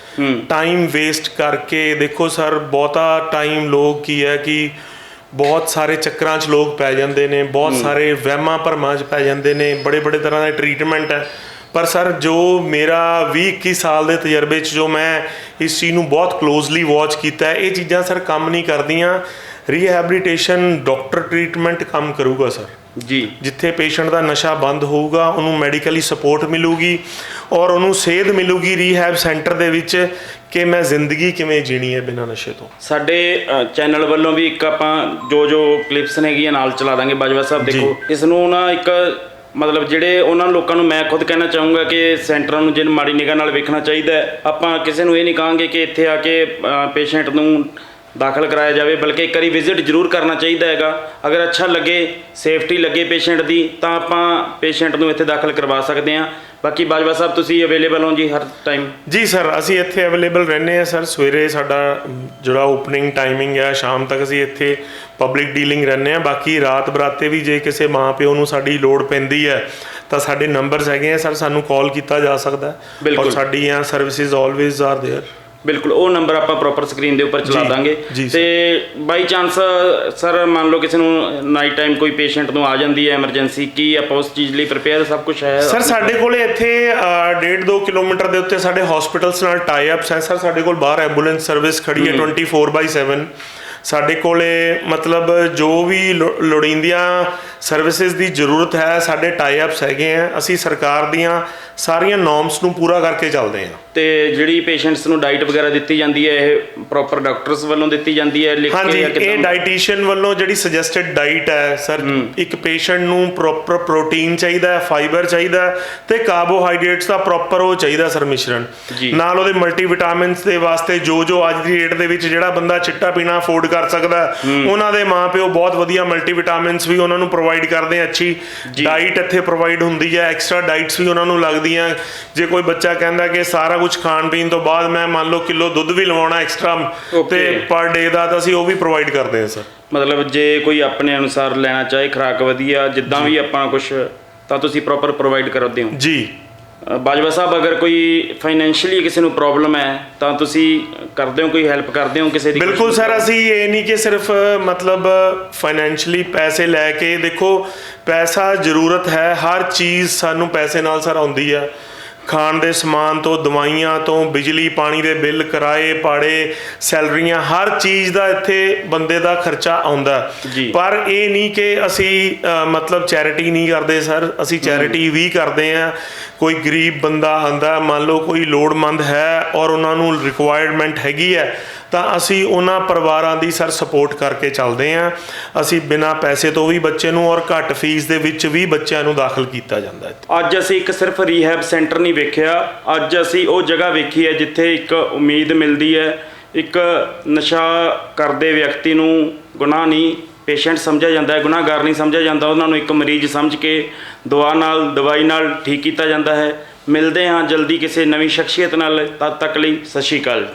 ਟਾਈਮ ਵੇਸਟ ਕਰਕੇ ਦੇਖੋ ਸਰ ਬਹੁਤਾ ਟਾਈਮ ਲੋਕ ਕੀ ਹੈ ਕਿ ਬਹੁਤ ਸਾਰੇ ਚੱਕਰਾਂ 'ਚ ਲੋਕ ਪੈ ਜਾਂਦੇ ਨੇ ਬਹੁਤ ਸਾਰੇ ਵਹਿਮਾਂ ਭਰਮਾਂ 'ਚ ਪੈ ਜਾਂਦੇ ਨੇ ਬੜੇ ਬੜੇ ਤਰ੍ਹਾਂ ਦੇ ਟ੍ਰੀਟਮੈਂਟ ਹੈ। ਪਰ ਸਰ ਜੋ ਮੇਰਾ 20 21 ਸਾਲ ਦੇ ਤਜਰਬੇ 'ਚ ਜੋ ਮੈਂ ਇਸ ਚੀਜ਼ ਨੂੰ ਬਹੁਤ ਕਲੋਜ਼ਲੀ ਵਾਚ ਕੀਤਾ ਹੈ ਇਹ ਚੀਜ਼ਾਂ ਸਰ ਕੰਮ ਨਹੀਂ ਕਰਦੀਆਂ। ਰੀਹੈਬਿਲਿਟੇਸ਼ਨ ਡਾਕਟਰ ਟ੍ਰੀਟਮੈਂਟ ਕੰਮ ਕਰੂਗਾ ਸਰ। ਜੀ। ਜਿੱਥੇ ਪੇਸ਼ੈਂਟ ਦਾ ਨਸ਼ਾ ਬੰਦ ਹੋਊਗਾ ਉਹਨੂੰ ਮੈਡੀਕਲੀ ਸਪੋਰਟ ਮਿਲੂਗੀ ਔਰ ਉਹਨੂੰ ਸੇਧ ਮਿਲੂਗੀ ਰੀਹੈਬ ਸੈਂਟਰ ਦੇ ਵਿੱਚ ਕਿ ਮੈਂ ਜ਼ਿੰਦਗੀ ਕਿਵੇਂ ਜੀਣੀ ਹੈ ਬਿਨਾਂ ਨਸ਼ੇ ਤੋਂ। ਸਾਡੇ ਚੈਨਲ ਵੱਲੋਂ ਵੀ ਇੱਕ ਆਪਾਂ ਜੋ ਜੋ ਕਲਿੱਪਸ ਨੇਗੀਆਂ ਨਾਲ ਚਲਾ ਦਾਂਗੇ ਬਾਜਵਾ ਸਾਹਿਬ। ਦੇਖੋ ਇਸ ਨੂੰ ਨਾ ਇੱਕ ਮਤਲਬ ਜਿਹੜੇ ਉਹਨਾਂ ਲੋਕਾਂ ਨੂੰ ਮੈਂ ਖੁਦ ਕਹਿਣਾ ਚਾਹੂੰਗਾ ਕਿ ਸੈਂਟਰਾਂ ਨੂੰ ਜਿਹਨ ਮਾੜੀ ਨਿਗਾਹ ਨਾਲ ਵੇਖਣਾ ਚਾਹੀਦਾ ਹੈ। ਆਪਾਂ ਕਿਸੇ ਨੂੰ ਇਹ ਨਹੀਂ ਕਹਾਂਗੇ ਕਿ ਇੱਥੇ ਆ ਕੇ ਪੇਸ਼ੈਂਟ ਨੂੰ ਦਾਖਲ ਕਰਾਇਆ ਜਾਵੇ ਬਲਕਿ ਇੱਕ ਵਾਰੀ ਵਿਜ਼ਿਟ ਜ਼ਰੂਰ ਕਰਨਾ ਚਾਹੀਦਾ ਹੈਗਾ ਅਗਰ ਅੱਛਾ ਲੱਗੇ ਸੇਫਟੀ ਲੱਗੇ ਪੇਸ਼ੈਂਟ ਦੀ ਤਾਂ ਆਪਾਂ ਪੇਸ਼ੈਂਟ ਨੂੰ ਇੱਥੇ ਦਾਖਲ ਕਰਵਾ ਸਕਦੇ ਹਾਂ ਬਾਕੀ ਬਾਜਵਾ ਸਾਹਿਬ ਤੁਸੀਂ ਅਵੇਲੇਬਲ ਹੋ ਜੀ ਹਰ ਟਾਈਮ ਜੀ ਸਰ ਅਸੀਂ ਇੱਥੇ ਅਵੇਲੇਬਲ ਰਹਿੰਦੇ ਹਾਂ ਸਰ ਸਵੇਰੇ ਸਾਡਾ ਅਮ, ਜਿਹੜਾ ਓਪਨਿੰਗ ਟਾਈਮਿੰਗ ਹੈ ਸ਼ਾਮ ਤੱਕ ਅਸੀਂ ਇੱਥੇ ਪਬਲਿਕ ਡੀਲਿੰਗ ਰਹਿੰਦੇ ਹਾਂ ਬਾਕੀ ਰਾਤ ਬਰਾਤੇ ਵੀ ਜੇ ਕਿਸੇ ਮਾਂ ਪਿਓ ਨੂੰ ਸਾਡੀ ਲੋੜ ਪੈਂਦੀ ਹੈ ਤਾਂ ਸਾਡੇ ਨੰਬਰਸ ਹੈਗੇ ਆ ਸਰ ਸਾਨੂੰ ਕਾਲ ਕੀਤਾ ਜਾ ਸਕਦਾ ਹੈ ਬਿਲਕੁਲ। ਔਰ ਸਾਡੀਆਂ ਸਰਵਿਸਿਜ਼ ਆਲਵੇਜ਼ ਆਰ देयर ਬਿਲਕੁਲ ਉਹ ਨੰਬਰ ਆਪਾਂ ਪ੍ਰੋਪਰ ਸਕਰੀਨ ਦੇ ਉੱਪਰ ਚਲਾ ਦਾਂਗੇ। ਤੇ ਬਾਈ ਚਾਂਸ ਸਰ ਮੰਨ ਲਓ ਕਿਸੇ ਨੂੰ ਨਾਈਟ ਟਾਈਮ ਕੋਈ ਪੇਸ਼ੈਂਟ ਨੂੰ ਆ ਜਾਂਦੀ ਹੈ ਐਮਰਜੈਂਸੀ ਕੀ ਆਪਾਂ ਉਸ ਚੀਜ਼ ਲਈ ਪ੍ਰਿਪੇਅਰ ਸਭ ਕੁਝ ਹੈ। ਸਰ ਸਾਡੇ ਕੋਲੇ ਇੱਥੇ 1.5 ਕਿਲੋਮੀਟਰ ਦੇ ਉੱਤੇ ਸਾਡੇ ਹਸਪੀਟਲਸ ਨਾਲ ਟਾਈ ਅਪਸ ਹੈ। ਸਰ ਸਾਡੇ ਕੋਲ ਬਾਹਰ ਐਂਬੂਲੈਂਸ ਸਰਵਿਸ ਖੜੀ ਹੈ 24/7 ਸਾਡੇ ਕੋਲੇ ਮਤਲਬ ਜੋ ਵੀ ਲੋੜੀਂਦੀਆਂ ਸਰਵਿਸਿਜ਼ ਦੀ ਜ਼ਰੂਰਤ ਹੈ ਸਾਡੇ ਟਾਈ ਅਪਸ ਹੈਗੇ ਆ ਅਸੀਂ ਸਰਕਾਰ ਦੀਆਂ ਸਾਰੀਆਂ ਨੋਰਮਸ ਨੂੰ ਪੂਰਾ ਕਰਕੇ ਚੱਲਦੇ ਹਾਂ ਤੇ ਜਿਹੜੀ ਪੇਸ਼ੈਂਟਸ ਨੂੰ ਡਾਈਟ ਵਗੈਰਾ ਦਿੱਤੀ ਜਾਂਦੀ ਹੈ ਇਹ ਪ੍ਰੋਪਰ ਡਾਕਟਰਸ ਵੱਲੋਂ ਦਿੱਤੀ ਜਾਂਦੀ ਹੈ ਲਿਖ ਕੇ ਜਾਂ ਇਹ ਕਿੱਦਾਂ? ਡਾਈਟੀਸ਼ੀਅਨ ਵੱਲੋਂ ਜਿਹੜੀ ਸੁਜੈਸਟਡ ਡਾਈਟ ਹੈ ਸਰ ਇੱਕ ਪੇਸ਼ੈਂਟ ਨੂੰ ਪ੍ਰੋਪਰ ਪ੍ਰੋਟੀਨ ਚਾਹੀਦਾ ਹੈ ਫਾਈਬਰ ਚਾਹੀਦਾ ਹੈ ਤੇ ਕਾਰਬੋਹਾਈਡਰੇਟਸ ਦਾ ਪ੍ਰੋਪਰ ਉਹ ਚਾਹੀਦਾ ਸਰ ਮਿਸ਼ਰਣ। ਨਾਲ ਉਹਦੇ ਮਲਟੀਵਿਟਾਮਿਨਸ ਦੇ ਵਾਸਤੇ ਜੋ ਜੋ ਅੱਜ ਦੀ ਡੇਟ ਦੇ ਵਿੱਚ ਜਿਹੜਾ ਬੰਦਾ ਚਿੱਟਾ ਪੀਣਾ ਅਫੋਰਡ ਕਰ ਸਕਦਾ। ਉਹਨਾਂ ਦੇ ਮਾਪਿਓ ਬਹੁਤ ਵਧੀਆ ਮਲਟੀਵਿਟਾਮਿਨਸ ਵੀ ਉਹਨਾਂ ਨੂੰ ਪ੍ਰੋਵਾਈਡ ਕਰਦੇ ਆ ਅੱਛੀ ਡਾਈਟ ਇੱਥੇ ਪ੍ਰੋਵਾਈਡ ਹੁੰਦੀ ਹੈ ਐਕਸਟਰਾ ਡਾਈਟਸ ਵੀ ਉਹਨਾਂ ਨੂੰ ਲੱਗਦੀਆਂ। ਜੇ ਕੋਈ ਬੱਚਾ ਕਹਿੰਦਾ ਕਿ ਸਾਰਾ ਕੁਝ ਖਾਣ ਪੀਣ ਤੋਂ ਬਾਅਦ ਮੈਂ ਮੰਨ ਲਓ ਕਿਲੋ ਦੁੱਧ ਵੀ ਲਵਾਉਣਾ ਐਕਸਟਰਾ ਤੇ. ਪਰ ਡੇ ਦਾ ਤਾਂ ਅਸੀਂ ਉਹ ਵੀ ਪ੍ਰੋਵਾਈਡ ਕਰਦੇ ਹਾਂ ਸਰ ਮਤਲਬ ਜੇ ਕੋਈ ਆਪਣੇ ਅਨੁਸਾਰ ਲੈਣਾ ਚਾਹੇ ਖੁਰਾਕ ਵਧੀਆ ਜਿੱਦਾਂ ਵੀ ਆਪਾਂ ਕੁਝ ਤਾਂ ਤੁਸੀਂ ਪ੍ਰੋਪਰ ਪ੍ਰੋਵਾਈਡ ਕਰਦੇ ਹੋ ਜੀ। ਬਾਜਵਾ ਸਾਹਿਬ, ਅਗਰ ਕੋਈ ਫਾਈਨੈਂਸ਼ੀਅਲੀ ਕਿਸੇ ਨੂੰ ਪ੍ਰੋਬਲਮ ਹੈ, ਤਾਂ ਤੁਸੀਂ ਕਰਦੇ ਹੋ, ਕੋਈ ਹੈਲਪ ਕਰਦੇ ਹੋ ਕਿਸੇ ਦੀ? ਬਿਲਕੁਲ ਸਰ, ਅਸੀਂ ਇਹ ਨਹੀਂ ਕਿ ਸਿਰਫ, ਮਤਲਬ ਫਾਈਨੈਂਸ਼ਲੀ ਪੈਸੇ ਲੈ ਕੇ, ਦੇਖੋ, ਪੈਸਾ ਜ਼ਰੂਰਤ ਹੈ, ਹਰ ਚੀਜ਼ ਸਾਨੂੰ ਪੈਸੇ ਨਾਲ ਸਰ ਆਉਂਦੀ ਆ। ਖਾਣ ਦੇ ਸਮਾਨ ਤੋਂ ਦਵਾਈਆਂ ਤੋਂ ਬਿਜਲੀ ਪਾਣੀ ਦੇ ਬਿੱਲ ਕਿਰਾਏ ਪਾੜੇ ਸੈਲਰੀਆਂ ਹਰ ਚੀਜ਼ ਦਾ ਇੱਥੇ ਬੰਦੇ ਦਾ ਖਰਚਾ ਆਉਂਦਾ। ਪਰ ਇਹ ਨਹੀਂ ਕਿ ਅਸੀਂ ਮਤਲਬ ਚੈਰਿਟੀ ਨਹੀਂ ਕਰਦੇ ਸਰ। ਅਸੀਂ ਚੈਰਿਟੀ ਵੀ ਕਰਦੇ ਆ ਕੋਈ ਗਰੀਬ ਬੰਦਾ ਆਂਦਾ ਮੰਨ ਲਓ ਕੋਈ ਲੋੜਮੰਦ ਹੈ ਔਰ ਉਹਨਾਂ ਨੂੰ ਰਿਕੁਆਇਰਮੈਂਟ ਹੈਗੀ ਹੈ ਤਾਂ ਅਸੀਂ ਉਹਨਾਂ ਪਰਿਵਾਰਾਂ ਦੀ ਸਰ ਸਪੋਰਟ ਕਰਕੇ ਚੱਲਦੇ ਆ ਅਸੀਂ ਬਿਨਾਂ ਪੈਸੇ ਤੋਂ ਵੀ ਬੱਚੇ ਨੂੰ ਔਰ ਘੱਟ ਫੀਸ ਦੇ ਵਿੱਚ ਵੀ ਬੱਚਿਆਂ ਨੂੰ ਦਾਖਲ ਕੀਤਾ ਜਾਂਦਾ ਹੈ। ਅੱਜ ਅਸੀਂ ਇੱਕ ਸਿਰਫ ਰੀਹੈਬ ਸੈਂਟਰ ਨਹੀਂ ਵੇਖਿਆ। ਅੱਜ ਅਸੀਂ ਉਹ ਜਗ੍ਹਾ ਵੇਖੀ ਹੈ ਜਿੱਥੇ ਇੱਕ ਉਮੀਦ ਮਿਲਦੀ ਹੈ। ਇੱਕ ਨਸ਼ਾ ਕਰਦੇ ਵਿਅਕਤੀ ਨੂੰ ਗੁਨਾਹ ਨਹੀਂ ਪੇਸ਼ੈਂਟ ਸਮਝਿਆ ਜਾਂਦਾ ਹੈ, ਗੁਨਾਹਗਾਰ ਨਹੀਂ ਸਮਝਿਆ ਜਾਂਦਾ। ਉਹਨਾਂ ਨੂੰ ਇੱਕ ਮਰੀਜ਼ ਸਮਝ ਕੇ ਦਵਾ ਨਾਲ, ਦਵਾਈ ਨਾਲ ਠੀਕ ਕੀਤਾ ਜਾਂਦਾ ਹੈ। ਮਿਲਦੇ ਹਾਂ ਜਲਦੀ ਕਿਸੇ ਨਵੀਂ ਸ਼ਖਸੀਅਤ ਨਾਲ। ਤਦ ਤੱਕ ਲਈ ਸਤਿ ਸ਼੍ਰੀ ਅਕਾਲ